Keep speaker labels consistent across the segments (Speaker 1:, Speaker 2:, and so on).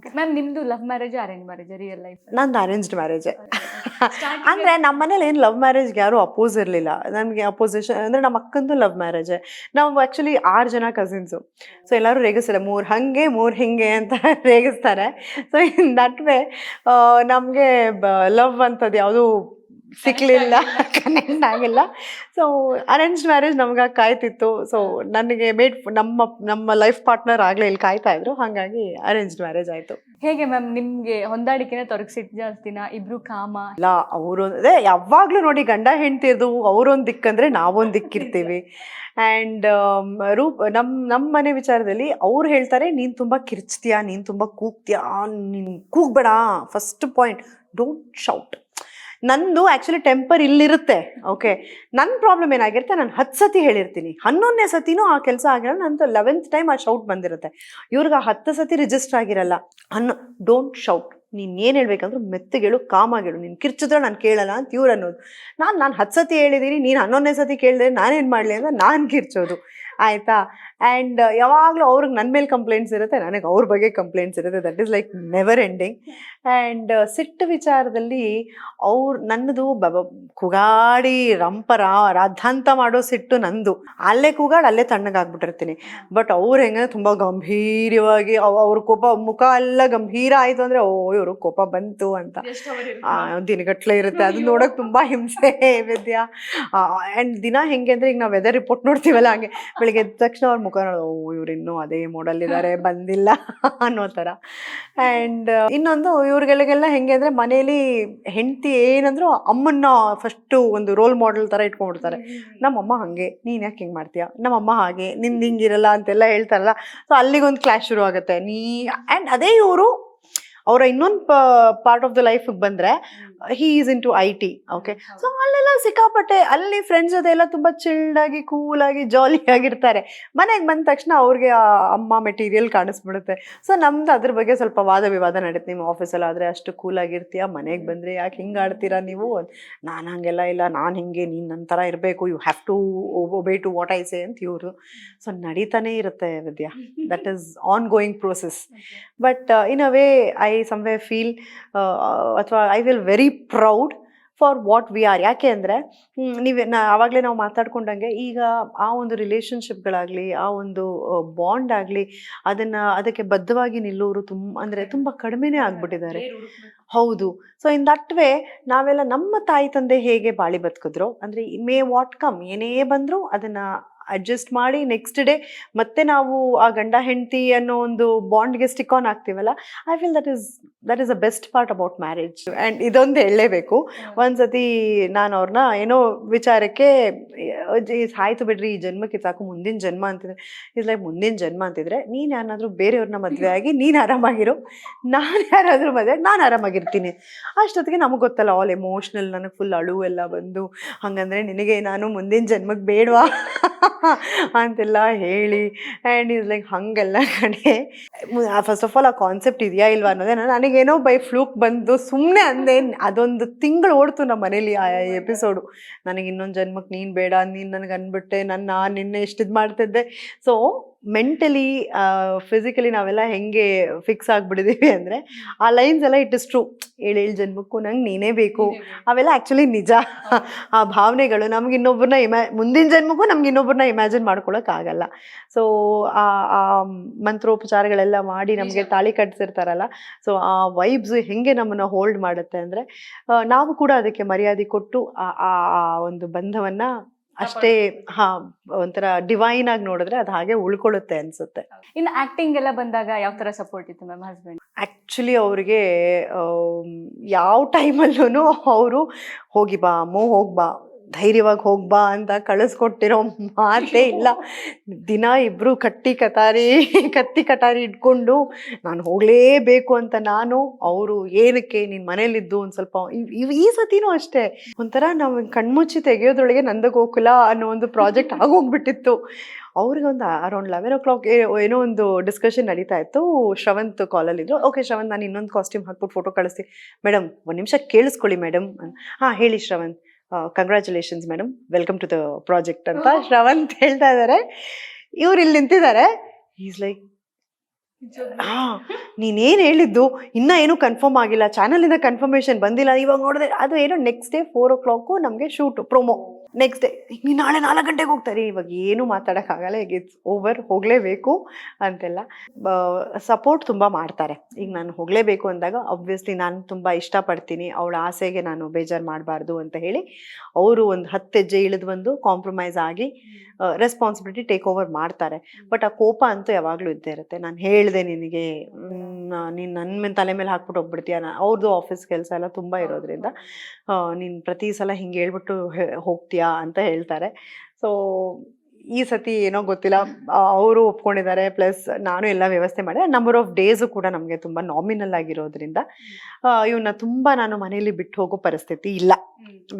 Speaker 1: Okay ma'am ನಿಮ್ದು love marriage arrange marriage real life
Speaker 2: ನಂದು arranged ಮ್ಯಾರೇಜೇ ಅಂದರೆ ನಮ್ಮ ಮನೇಲಿ ಏನು ಲವ್ ಮ್ಯಾರೇಜ್ಗೆ ಯಾರೂ ಅಪೋಸ್ ಇರಲಿಲ್ಲ. ನನಗೆ ಅಪೋಸಿಷನ್ ಅಂದರೆ ನಮ್ಮ ಅಕ್ಕಂದು ಲವ್ ಮ್ಯಾರೇಜೇ ನಾವು ಆ್ಯಕ್ಚುಲಿ ಆರು ಜನ ಕಸಿನ್ಸು ಸೊ ಎಲ್ಲರೂ ರೇಗಿಸ್ತಾರೆ ಮೂರು ಹಾಗೆ ಮೂರು ಹಿಂಗೆ ಅಂತ ರೇಗಿಸ್ತಾರೆ. ಸೊ ಇನ್ ದಟ್ ವೇ ನಮಗೆ ಲವ್ ಅಂಥದ್ದು ಯಾವುದೂ ಸಿಕ್ಕಲಿಲ್ಲ ಕನೆಕ್ಟ್ ಆಗಿಲ್ಲ. ಸೊ ಅರೇಂಜ್ ಮ್ಯಾರೇಜ್ ನಮ್ಗೆ ಕಾಯ್ತಿತ್ತು. ಸೊ ನನಗೆ ಮೇಡ್ ನಮ್ಮ ನಮ್ಮ ಲೈಫ್ ಪಾರ್ಟ್ನರ್ ಆಗಲೇ ಇಲ್ಲಿ ಕಾಯ್ತಾ ಇದ್ರು. ಹಾಗಾಗಿ ಅರೇಂಜ್ಡ್ ಮ್ಯಾರೇಜ್ ಆಯಿತು.
Speaker 1: ಹೇಗೆ ಮ್ಯಾಮ್ ನಿಮ್ಗೆ ಹೊಂದಾಣಿಕೆನ ತೊರಗಿಸಿದ್ ಜಾಸ್ತಿನ? ಇಬ್ರು ಕಾಮ?
Speaker 2: ಇಲ್ಲ ಅವರು ಅದೇ ಯಾವಾಗಲೂ ನೋಡಿ ಗಂಡ ಹೆಂಡ್ತಿರ್ದು ಅವರೊಂದು ದಿಕ್ಕಂದ್ರೆ ನಾವೊಂದು ದಿಕ್ಕಿರ್ತೀವಿ ಆ್ಯಂಡ್ ರೂಪ್ ನಮ್ಮ ನಮ್ಮ ಮನೆ ವಿಚಾರದಲ್ಲಿ ಅವ್ರು ಹೇಳ್ತಾರೆ ನೀನು ತುಂಬ ಕಿರ್ಚ್ತೀಯಾ ನೀನು ತುಂಬ ಕೂಗ್ತೀಯಾ ನೀನು ಕೂಗ್ಬೇಡ ಫಸ್ಟ್ ಪಾಯಿಂಟ್ ಡೋಂಟ್ ಶೌಟ್ ನಂದು ಆ್ಯಕ್ಚುಲಿ ಟೆಂಪರ್ ಇಲ್ಲಿರುತ್ತೆ ಓಕೆ ನನ್ನ ಪ್ರಾಬ್ಲಮ್ ಏನಾಗಿರುತ್ತೆ, ನಾನು ಹತ್ತು ಸತಿ ಹೇಳಿರ್ತೀನಿ. ಹನ್ನೊಂದನೇ ಸತಿನೂ ಆ ಕೆಲಸ ಆಗಿರಲ್ಲ, ನಂದು ಲೆವೆಂತ್ ಟೈಮ್ ಆ ಶೌಟ್ ಬಂದಿರುತ್ತೆ. ಇವ್ರಿಗೆ ಆ ಹತ್ತು ಸತಿ ರಿಜಿಸ್ಟರ್ ಆಗಿರಲ್ಲ ಅನ್ನೋ ಡೋಂಟ್ ಶೌಟ್ ನೀನು ಏನು ಹೇಳ್ಬೇಕಂದ್ರೆ ಮೆತ್ತಗೇಳು ಕಾಮಾಗೇಳು ನೀನು ಕಿರ್ಚಿದ್ರೆ ನಾನು ಕೇಳಲ್ಲ ಅಂತ ಇವ್ರು ಅನ್ನೋದು. ನಾನು ನಾನು ಹತ್ತು ಸತಿ ಹೇಳಿದ್ದೀನಿ ನೀನು ಹನ್ನೊಂದನೇ ಸತಿ ಕೇಳಿದ್ರೆ ನಾನೇನು ಮಾಡಲಿ ಅಂತ ನಾನು ಕಿರ್ಚೋದು. ಆಯಿತಾ? ಆ್ಯಂಡ್ ಯಾವಾಗಲೂ ಅವ್ರಿಗೆ ನನ್ನ ಮೇಲೆ ಕಂಪ್ಲೇಂಟ್ಸ್ ಇರುತ್ತೆ ನನಗೆ ಅವ್ರ ಬಗ್ಗೆ ಕಂಪ್ಲೇಂಟ್ಸ್ ಇರುತ್ತೆ. That is like never ending and ಸಿಟ್ಟು ವಿಚಾರದಲ್ಲಿ ಅವ್ರು ನನ್ನದು ಬಬ ಕುಗಾಡಿ ರಂಪರ ರಾಧಾಂತ ಮಾಡೋ ಸಿಟ್ಟು ನಂದು. ಅಲ್ಲೇ ಕೂಗಾಡಿ ಅಲ್ಲೇ ತಣ್ಣಗಾಗ್ಬಿಟ್ಟಿರ್ತೀನಿ. ಬಟ್ ಅವ್ರು ಹೆಂಗೆ ತುಂಬ ಗಂಭೀರವಾಗಿ ಅವ್- ಅವ್ರ ಕೋಪ ಮುಖ ಎಲ್ಲ ಗಂಭೀರ ಆಯಿತು ಅಂದರೆ ಓ ಇವರು ಕೋಪ ಬಂತು ಅಂತ. ದಿನಗಟ್ಲೆ ಇರುತ್ತೆ. ಅದು ನೋಡೋಕೆ ತುಂಬ ಹಿಂಸೆ ವಿದ್ಯಾ. ಆ್ಯಂಡ್ ದಿನ ಹೆಂಗೆ ಅಂದರೆ ಈಗ ನಾವು ವೆದರ್ ರಿಪೋರ್ಟ್ ನೋಡ್ತೀವಲ್ಲ ಹಂಗೆ ಬೆಳಿಗ್ಗೆ ಎದ್ದ ತಕ್ಷಣ ಅವ್ರ ಮುಖ ಇವ್ರು ಇನ್ನೂ ಅದೇ ಮೋಡಲ್ ಇದ್ದಾರೆ ಬಂದಿಲ್ಲ ಅನ್ನೋ ತರ ಅಂಡ್ ಇನ್ನೊಂದು ಇವ್ರಿಗೆಲ್ಲ ಹೆಂಗೆ ಅಂದ್ರೆ ಮನೇಲಿ ಹೆಂಡತಿ ಏನಂದ್ರು ಅಮ್ಮನ್ನ ಫಸ್ಟು ಒಂದು ರೋಲ್ ಮಾಡೆಲ್ ತರ ಇಟ್ಕೊಂಡ್ಬಿಡ್ತಾರೆ. ನಮ್ಮಮ್ಮ ಹಾಗೆ ನೀನ್ ಯಾಕೆ ಹಿಂಗ್ ಮಾಡ್ತೀಯ? ನಮ್ಮಮ್ಮ ಹಾಗೆ ನಿಂದು ಹಿಂಗಿರಲ್ಲ ಅಂತೆಲ್ಲ ಹೇಳ್ತಾರಲ್ಲ. ಸೊ ಅಲ್ಲಿಗೊಂದು ಕ್ಲಾಶ್ ಶುರು ಆಗುತ್ತೆ. ನೀ ಅಂಡ್ ಅದೇ ಇವರು ಅವರ ಇನ್ನೊಂದು ಪಾರ್ಟ್ ಆಫ್ ದ ಲೈಫಿಗೆ ಬಂದರೆ he is into I T okay so ಅಲ್ಲೆಲ್ಲ ಸಿಕ್ಕಾಪಟ್ಟೆ ಅಲ್ಲಿ ಫ್ರೆಂಡ್ಸ್ ಜೊತೆ ಎಲ್ಲ ತುಂಬ ಚಿಲ್ಡಾಗಿ ಕೂಲಾಗಿ ಜಾಲಿಯಾಗಿರ್ತಾರೆ ಮನೆಗೆ ಬಂದ ತಕ್ಷಣ ಅವ್ರಿಗೆ ಆ ಅಮ್ಮ ಮೆಟೀರಿಯಲ್ ಕಾಣಿಸ್ಬಿಡುತ್ತೆ. ಸೊ ನಮ್ದು ಅದ್ರ ಬಗ್ಗೆ ಸ್ವಲ್ಪ ವಾದ ವಿವಾದ ನಡೆಯುತ್ತೆ ನಿಮ್ಮ ಆಫೀಸಲ್ಲಿ ಆದರೆ ಅಷ್ಟು ಕೂಲಾಗಿರ್ತೀಯ ಮನೆಗೆ ಬಂದರೆ ಯಾಕೆ ಹಿಂಗೆ ಆಡ್ತೀರಾ ನೀವು? ನಾನು ಹಂಗೆಲ್ಲ ಇಲ್ಲ ನಾನು ಹಿಂಗೆ ನೀನು ನನ್ನ ಥರ ಇರಬೇಕು you have to obey to what I say ಅಂತ ಇವರು. ಸೊ ನಡೀತಾನೇ ಇರುತ್ತೆ Vidya. That is ongoing process but in a way I some way feel ಅಥವಾ I will very proud for what we are ಯಾಕೆ ಅಂದರೆ ನೀವೇ ನಾ ಆವಾಗಲೇ ನಾವು ಮಾತಾಡ್ಕೊಂಡಂಗೆ ಈಗ ಆ ಒಂದು ರಿಲೇಷನ್ಶಿಪ್ಗಳಾಗಲಿ ಆ ಒಂದು ಬಾಂಡ್ ಆಗಲಿ ಅದನ್ನು ಅದಕ್ಕೆ ಬದ್ಧವಾಗಿ ನಿಲ್ಲೋರು ತುಂಬ ಅಂದರೆ ತುಂಬ ಕಡಿಮೆನೇ ಆಗ್ಬಿಟ್ಟಿದ್ದಾರೆ. ಹೌದು. ಸೊ ಇನ್ ದಟ್ ವೇ ನಾವೆಲ್ಲ ನಮ್ಮ ತಾಯಿ ತಂದೆ ಹೇಗೆ ಬಾಳಿ ಬದುಕಿದ್ರು ಅಂದರೆ ಮೇ ವಾಟ್ ಕಮ್ ಏನೇ ಬಂದರೂ ಅದನ್ನು ಅಡ್ಜಸ್ಟ್ ಮಾಡಿ ನೆಕ್ಸ್ಟ್ ಡೇ ಮತ್ತೆ ನಾವು ಆ ಗಂಡ ಹೆಂಡತಿ ಅನ್ನೋ ಒಂದು ಬಾಂಡ್ಗೆ stick on ಆಗ್ತೀವಲ್ಲ I feel that is that is a best part about marriage and ಇದೊಂದು ಹೇಳಲೇಬೇಕು. ಒಂದ್ಸತಿ ನಾನು ಅವ್ರನ್ನ ಏನೋ ವಿಚಾರಕ್ಕೆ ಆಯ್ತು ಬಿಡ್ರಿ ಈ ಜನ್ಮಕ್ಕೆ ಸಾಕು ಮುಂದಿನ ಜನ್ಮ ಅಂತಿದ್ರೆ ಇಸ್ ಲೈಕ್ ಮುಂದಿನ ಜನ್ಮ ಅಂತಿದ್ರೆ ನೀನು ಯಾರನ್ನಾದ್ರೂ ಬೇರೆಯವ್ರನ್ನ ಮದುವೆ ಆಗಿ ನೀನು ಆರಾಮಾಗಿರು ನಾನು ಯಾರಾದರೂ ಮದುವೆ ನಾನು ಆರಾಮಾಗಿರ್ತೀನಿ. ಅಷ್ಟೊತ್ತಿಗೆ ನಮಗೆ ಗೊತ್ತಲ್ಲ ಆಲ್ ಎಮೋಷ್ನಲ್ ನನಗೆ ಫುಲ್ ಅಳು ಎಲ್ಲ ಬಂದು ಹಂಗಂದ್ರೆ ನಿನಗೆ ನಾನು ಮುಂದಿನ ಜನ್ಮಕ್ಕೆ ಬೇಡವಾ? ಅಂತೆಲ್ಲ ಹೇಳಿ. ಆ್ಯಂಡ್ ಇಸ್ ಲೈಕ್ ಹಾಗೆಲ್ಲ ಕಡೆ ಫಸ್ಟ್ ಆಫ್ ಆಲ್ ಆ ಕಾನ್ಸೆಪ್ಟ್ ಇದೆಯಾ ಇಲ್ವಾ ಅನ್ನೋದೇ ನನಗೇನೋ ಬೈ ಫ್ಲೂಕ್ ಬಂದು ಸುಮ್ಮನೆ ಅಂದೆ, ಅದೊಂದು ತಿಂಗಳು ಓಡ್ತು ನಮ್ಮ ಮನೇಲಿ ಆ ಎಪಿಸೋಡು ನನಗೆ ಇನ್ನೊಂದು ಜನ್ಮಕ್ಕೆ ನೀನು ಬೇಡ, ನೀನು ನನಗೆ ಅಂದ್ಬಿಟ್ಟೆ ನನ್ನ ನಿನ್ನೆ ಇಷ್ಟು ಇದು ಮಾಡ್ತಿದ್ದೆ. ಸೊ ಮೆಂಟಲಿ ಫಿಸಿಕಲಿ ನಾವೆಲ್ಲ ಹೆಂಗೆ ಫಿಕ್ಸ್ ಆಗಿಬಿಟ್ಟಿದ್ದೀವಿ ಅಂದರೆ ಆ ಲೈನ್ಸ್ ಎಲ್ಲ ಇಟ್ ಇಸ್ ಟ್ರೂ ಏಳು ಏಳು ಜನ್ಮಕ್ಕೂ ನಂಗೆ ನೀನೇ ಬೇಕು. ಅವೆಲ್ಲ ಆ್ಯಕ್ಚುಲಿ ನಿಜ. ಆ ಭಾವನೆಗಳು ನಮ್ಗೆ ಇನ್ನೊಬ್ಬರನ್ನ ಇಮ್ಯಾ ಮುಂದಿನ ಜನ್ಮಕ್ಕೂ ನಮ್ಗೆ ಇನ್ನೊಬ್ಬರನ್ನ ಇಮ್ಯಾಜಿನ್ ಮಾಡ್ಕೊಳಕ್ಕಾಗಲ್ಲ ಸೊ ಆ ಮಂತ್ರೋಪಚಾರಗಳೆಲ್ಲ ಮಾಡಿ ನಮಗೆ ತಾಳಿ ಕಟ್ಸಿರ್ತಾರಲ್ಲ. ಸೊ ಆ ವೈಬ್ಸ್ ಹೆಂಗೆ ನಮ್ಮನ್ನು ಹೋಲ್ಡ್ ಮಾಡುತ್ತೆ ಅಂದರೆ ನಾವು ಕೂಡ ಅದಕ್ಕೆ ಮರ್ಯಾದೆ ಕೊಟ್ಟು ಆ ಒಂದು ಬಂಧವನ್ನು ಅಷ್ಟೇ ಹಾ ಒಂಥರ ಡಿವೈನ್ ಆಗಿ ನೋಡಿದ್ರೆ ಅದು ಹಾಗೆ ಉಳ್ಕೊಳ್ಳುತ್ತೆ ಅನ್ಸುತ್ತೆ.
Speaker 1: ಇನ್ನು ಆಕ್ಟಿಂಗ್ ಎಲ್ಲ ಬಂದಾಗ ಯಾವ ತರ ಸಪೋರ್ಟ್ ಇತ್ತು ಮ್ಯಾಮ್ ಹಸ್ಬೆಂಡ್
Speaker 2: ಆಕ್ಚುಲಿ ಅವ್ರಿಗೆ ಯಾವ ಟೈಮಲ್ಲೂ ಅವರು ಹೋಗಿ ಬಾ ಅಮ್ಮೋ ಹೋಗಿ ಬಾ ಧೈರ್ಯವಾಗಿ ಹೋಗ್ಬಾ ಅಂತ ಕಳಿಸ್ಕೊಟ್ಟಿರೋ ಮಾತೇ ಇಲ್ಲ. ದಿನ ಇಬ್ಬರು ಕಟ್ಟಿ ಕತಾರಿ ಕತ್ತಿ ಕಟಾರಿ ಇಟ್ಕೊಂಡು ನಾನು ಹೋಗಲೇಬೇಕು ಅಂತ ನಾನು, ಅವರು ಏನಕ್ಕೆ ನಿನ್ನ ಮನೇಲಿದ್ದು ಒಂದು ಸ್ವಲ್ಪ ಈ ಸತಿನೂ ಅಷ್ಟೇ. ಒಂಥರ ನಾವು ಕಣ್ಮುಚ್ಚಿ ತೆಗೆಯೋದ್ರೊಳಗೆ ನಂದಗೋಕುಲ ಅನ್ನೋ ಒಂದು ಪ್ರಾಜೆಕ್ಟ್ ಆಗೋಗ್ಬಿಟ್ಟಿತ್ತು. ಅವ್ರಿಗೊಂದು ಅರೌಂಡ್ ಲೆವೆನ್ ಓ ಕ್ಲಾಕ್ ಏನೋ ಒಂದು ಡಿಸ್ಕಷನ್ ನಡೀತಾ ಇತ್ತು. ಶ್ರವಂತ್ ಕಾಲಲ್ಲಿದ್ರು ಓಕೆ ಶ್ರವಂತ್, ನಾನು ಇನ್ನೊಂದು ಕಾಸ್ಟ್ಯೂಮ್ ಹಾಕ್ಬಿಟ್ಟು ಫೋಟೋ ಕಳಿಸ್ತೀನಿ. ಮೇಡಮ್ ಒಂದು ನಿಮಿಷ ಕೇಳಿಸ್ಕೊಳ್ಳಿ ಮೇಡಮ್ ಹಾಂ, ಹೇಳಿ Shravanth. Congratulations madam welcome to the project ಅಂತ ಶ್ರವಂತ್ ಹೇಳ್ತಾ ಇದ್ದಾರೆ ಇವ್ರು ಇಲ್ಲಿ ನಿಂತಿದ್ದಾರೆ. ಈಸ್ ಲೈಕ್ ಹಾ ನೀನೇನು ಹೇಳಿದ್ದು? ಇನ್ನ ಏನು ಕನ್ಫರ್ಮ್ ಆಗಿಲ್ಲ. ಚಾನಲಿಂದ ಕನ್ಫರ್ಮೇಶನ್ ಬಂದಿಲ್ಲ. ಇವಾಗ ನೋಡಿದ್ರೆ ಅದು ಏನೋ next day four o'clock ನಮಗೆ ಶೂಟ್ ಪ್ರೊಮೋ ನೆಕ್ಸ್ಟ್ ಡೇ ನೀನು ನಾಳೆ ನಾಲ್ಕು ಗಂಟೆಗೆ ಹೋಗ್ತಾರೆ. ಇವಾಗ ಏನು ಮಾತಾಡೋಕ್ಕಾಗಲ್ಲ. ಈಗ ಇಟ್ಸ್ ಓವರ್ ಹೋಗಲೇಬೇಕು ಅಂತೆಲ್ಲ. ಸಪೋರ್ಟ್ ತುಂಬ ಮಾಡ್ತಾರೆ. ಈಗ ನಾನು ಹೋಗಲೇಬೇಕು ಅಂದಾಗ ಆಬ್ವಿಯಸ್ಲಿ ನಾನು ತುಂಬ ಇಷ್ಟಪಡ್ತೀನಿ. ಅವಳ ಆಸೆಗೆ ನಾನು ಬೇಜಾರು ಮಾಡಬಾರ್ದು ಅಂತ ಹೇಳಿ ಅವರು ಒಂದು ಹತ್ತು ಹೆಜ್ಜೆ ಇಳಿದು ಬಂದು ಕಾಂಪ್ರಮೈಸ್ ಆಗಿ ರೆಸ್ಪಾನ್ಸಿಬಿಲಿಟಿ ಟೇಕ್ ಓವರ್ ಮಾಡ್ತಾರೆ. ಬಟ್ ಆ ಕೋಪ ಅಂತೂ ಯಾವಾಗಲೂ ಇದ್ದೇ ಇರುತ್ತೆ. ನಾನು ಹೇಳಿದೆ ನಿನಗೆ ನೀನು ನನ್ನ ಮೇಲೆ ತಲೆ ಮೇಲೆ ಹಾಕ್ಬಿಟ್ಟು ಹೋಗ್ಬಿಡ್ತೀಯ? ನಾ ಅವ್ರದ್ದು ಆಫೀಸ್ ಕೆಲಸ ಎಲ್ಲ ತುಂಬ ಇರೋದ್ರಿಂದ ನೀನು ಪ್ರತಿ ಸಲ ಹಿಂಗೆ ಹೇಳ್ಬಿಟ್ಟು ಹೇ- ಹೋಗ್ತೀಯಾ ಅಂತ ಹೇಳ್ತಾರೆ. ಸೊ ಈ ಸತಿ ಏನೋ ಗೊತ್ತಿಲ್ಲ. ಅವರು ಒಪ್ಕೊಂಡಿದ್ದಾರೆ. ಪ್ಲಸ್ ನಾನು ಎಲ್ಲ ವ್ಯವಸ್ಥೆ ಮಾಡಿದೆ. ನಂಬರ್ ಆಫ್ ಡೇಸು ಕೂಡ ನಮಗೆ ತುಂಬ ನಾಮಿನಲ್ ಆಗಿರೋದ್ರಿಂದ ಇವನ್ನ ತುಂಬ ನಾನು ಮನೇಲಿ ಬಿಟ್ಟು ಹೋಗೋ ಪರಿಸ್ಥಿತಿ ಇಲ್ಲ.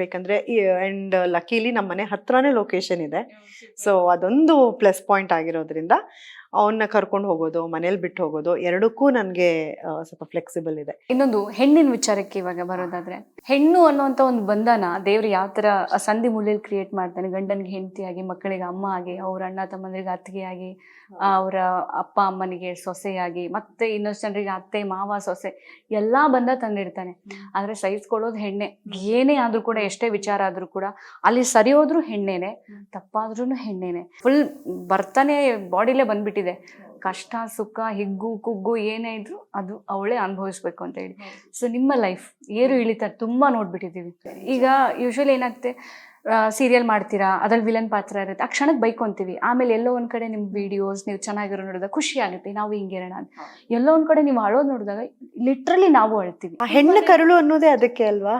Speaker 2: ಬೇಕಂದ್ರೆ ಆ್ಯಂಡ್ ಲಕೀಲಿ ನಮ್ಮ ಮನೆ ಹತ್ರನೇ ಲೊಕೇಶನ್ ಇದೆ. ಸೊ ಅದೊಂದು ಪ್ಲಸ್ ಪಾಯಿಂಟ್ ಆಗಿರೋದ್ರಿಂದ ಅವನ್ನ ಕರ್ಕೊಂಡು ಹೋಗೋದು ಮನೇಲಿ ಬಿಟ್ಟು ಹೋಗೋದು ಎರಡಕ್ಕೂ ನನಗೆ ಸ್ವಲ್ಪ ಫ್ಲೆಕ್ಸಿಬಲ್ ಇದೆ.
Speaker 1: ಇನ್ನೊಂದು ಹೆಣ್ಣಿನ ವಿಚಾರಕ್ಕೆ ಇವಾಗ ಬರೋದಾದ್ರೆ ಹೆಣ್ಣು ಅನ್ನುವಂತ ಒಂದು ಬಂಧನ ದೇವ್ರು ಯಾವ ತರ ಸಂಧಿ ಮೂಲೆಯಲ್ಲಿ ಕ್ರಿಯೇಟ್ ಮಾಡ್ತಾನೆ. ಗಂಡನಿಗೆ ಹೆಂಡತಿಯಾಗಿ ಮಕ್ಕಳಿಗೆ ಅಮ್ಮ ಆಗಿ ಅವ್ರ ಅಣ್ಣ ತಮ್ಮಂದ್ರಿಗೆ ಅತ್ತಿಗೆಯಾಗಿ ಅವರ ಅಪ್ಪ ಅಮ್ಮನಿಗೆ ಸೊಸೆಯಾಗಿ ಮತ್ತೆ ಇನ್ನೊಷ್ಟು ಜನರಿಗೆ ಅತ್ತೆ ಮಾವ ಸೊಸೆ ಎಲ್ಲಾ ಬಂಧ ತಂದಿಡ್ತಾನೆ. ಆದ್ರೆ ಸಹಿಸ್ಕೊಳ್ಳೋದು ಹೆಣ್ಣೆ. ಏನೇ ಆದ್ರೂ ಕೂಡ ಎಷ್ಟೇ ವಿಚಾರ ಆದ್ರೂ ಕೂಡ ಅಲ್ಲಿ ಸರಿ ಹೋದ್ರೂ ಹೆಣ್ಣೇನೆ ತಪ್ಪಾದ್ರೂ ಹೆಣ್ಣೇನೆ. ಫುಲ್ ಬರ್ತಾನೆ ಬಾಡಿಲೇ ಬಂದ್ಬಿಟ್ಟಿದೆ. ಕಷ್ಟ ಸುಖ ಹಿಗ್ಗು ಕುಗ್ಗು ಏನೇ ಇದ್ರು ಅದು ಅವಳೇ ಅನುಭವಿಸ್ಬೇಕು ಅಂತ ಹೇಳಿ. ಸೊ ನಿಮ್ಮ ಲೈಫ್ ಏರು ಇಳಿತ ತುಂಬಾ ನೋಡ್ಬಿಟ್ಟಿದ್ದೀವಿ. ಈಗ ಯೂಶಲಿ ಏನಾಗುತ್ತೆ ಸೀರಿಯಲ್ ಮಾಡ್ತೀರಾ? ಅದ್ರಲ್ಲಿ ವಿಲನ್ ಪಾತ್ರ ಇರುತ್ತೆ. ಆ ಕ್ಷಣಕ್ಕೆ ಬೈಕೊಂತೀವಿ. ಆಮೇಲೆ ಎಲ್ಲೋ ಒಂದ್ ಕಡೆ ನಿಮ್ ವಿಡಿಯೋಸ್ ನೀವು ಚೆನ್ನಾಗಿರೋ ನೋಡಿದಾಗ ಖುಷಿ ಆಗುತ್ತೆ. ನಾವು ಹಿಂಗಿರೋಣ ಅಂತ. ಎಲ್ಲೋ ಒಂದ್ ಕಡೆ ನೀವು ಅಳೋದು ನೋಡಿದಾಗ ಲಿಟ್ರಲಿ ನಾವು ಅಳ್ತೀವಿ.
Speaker 2: ಆ ಹೆಣ್ಣು ಕರುಳು ಅನ್ನೋದೇ ಅದಕ್ಕೆ ಅಲ್ವಾ?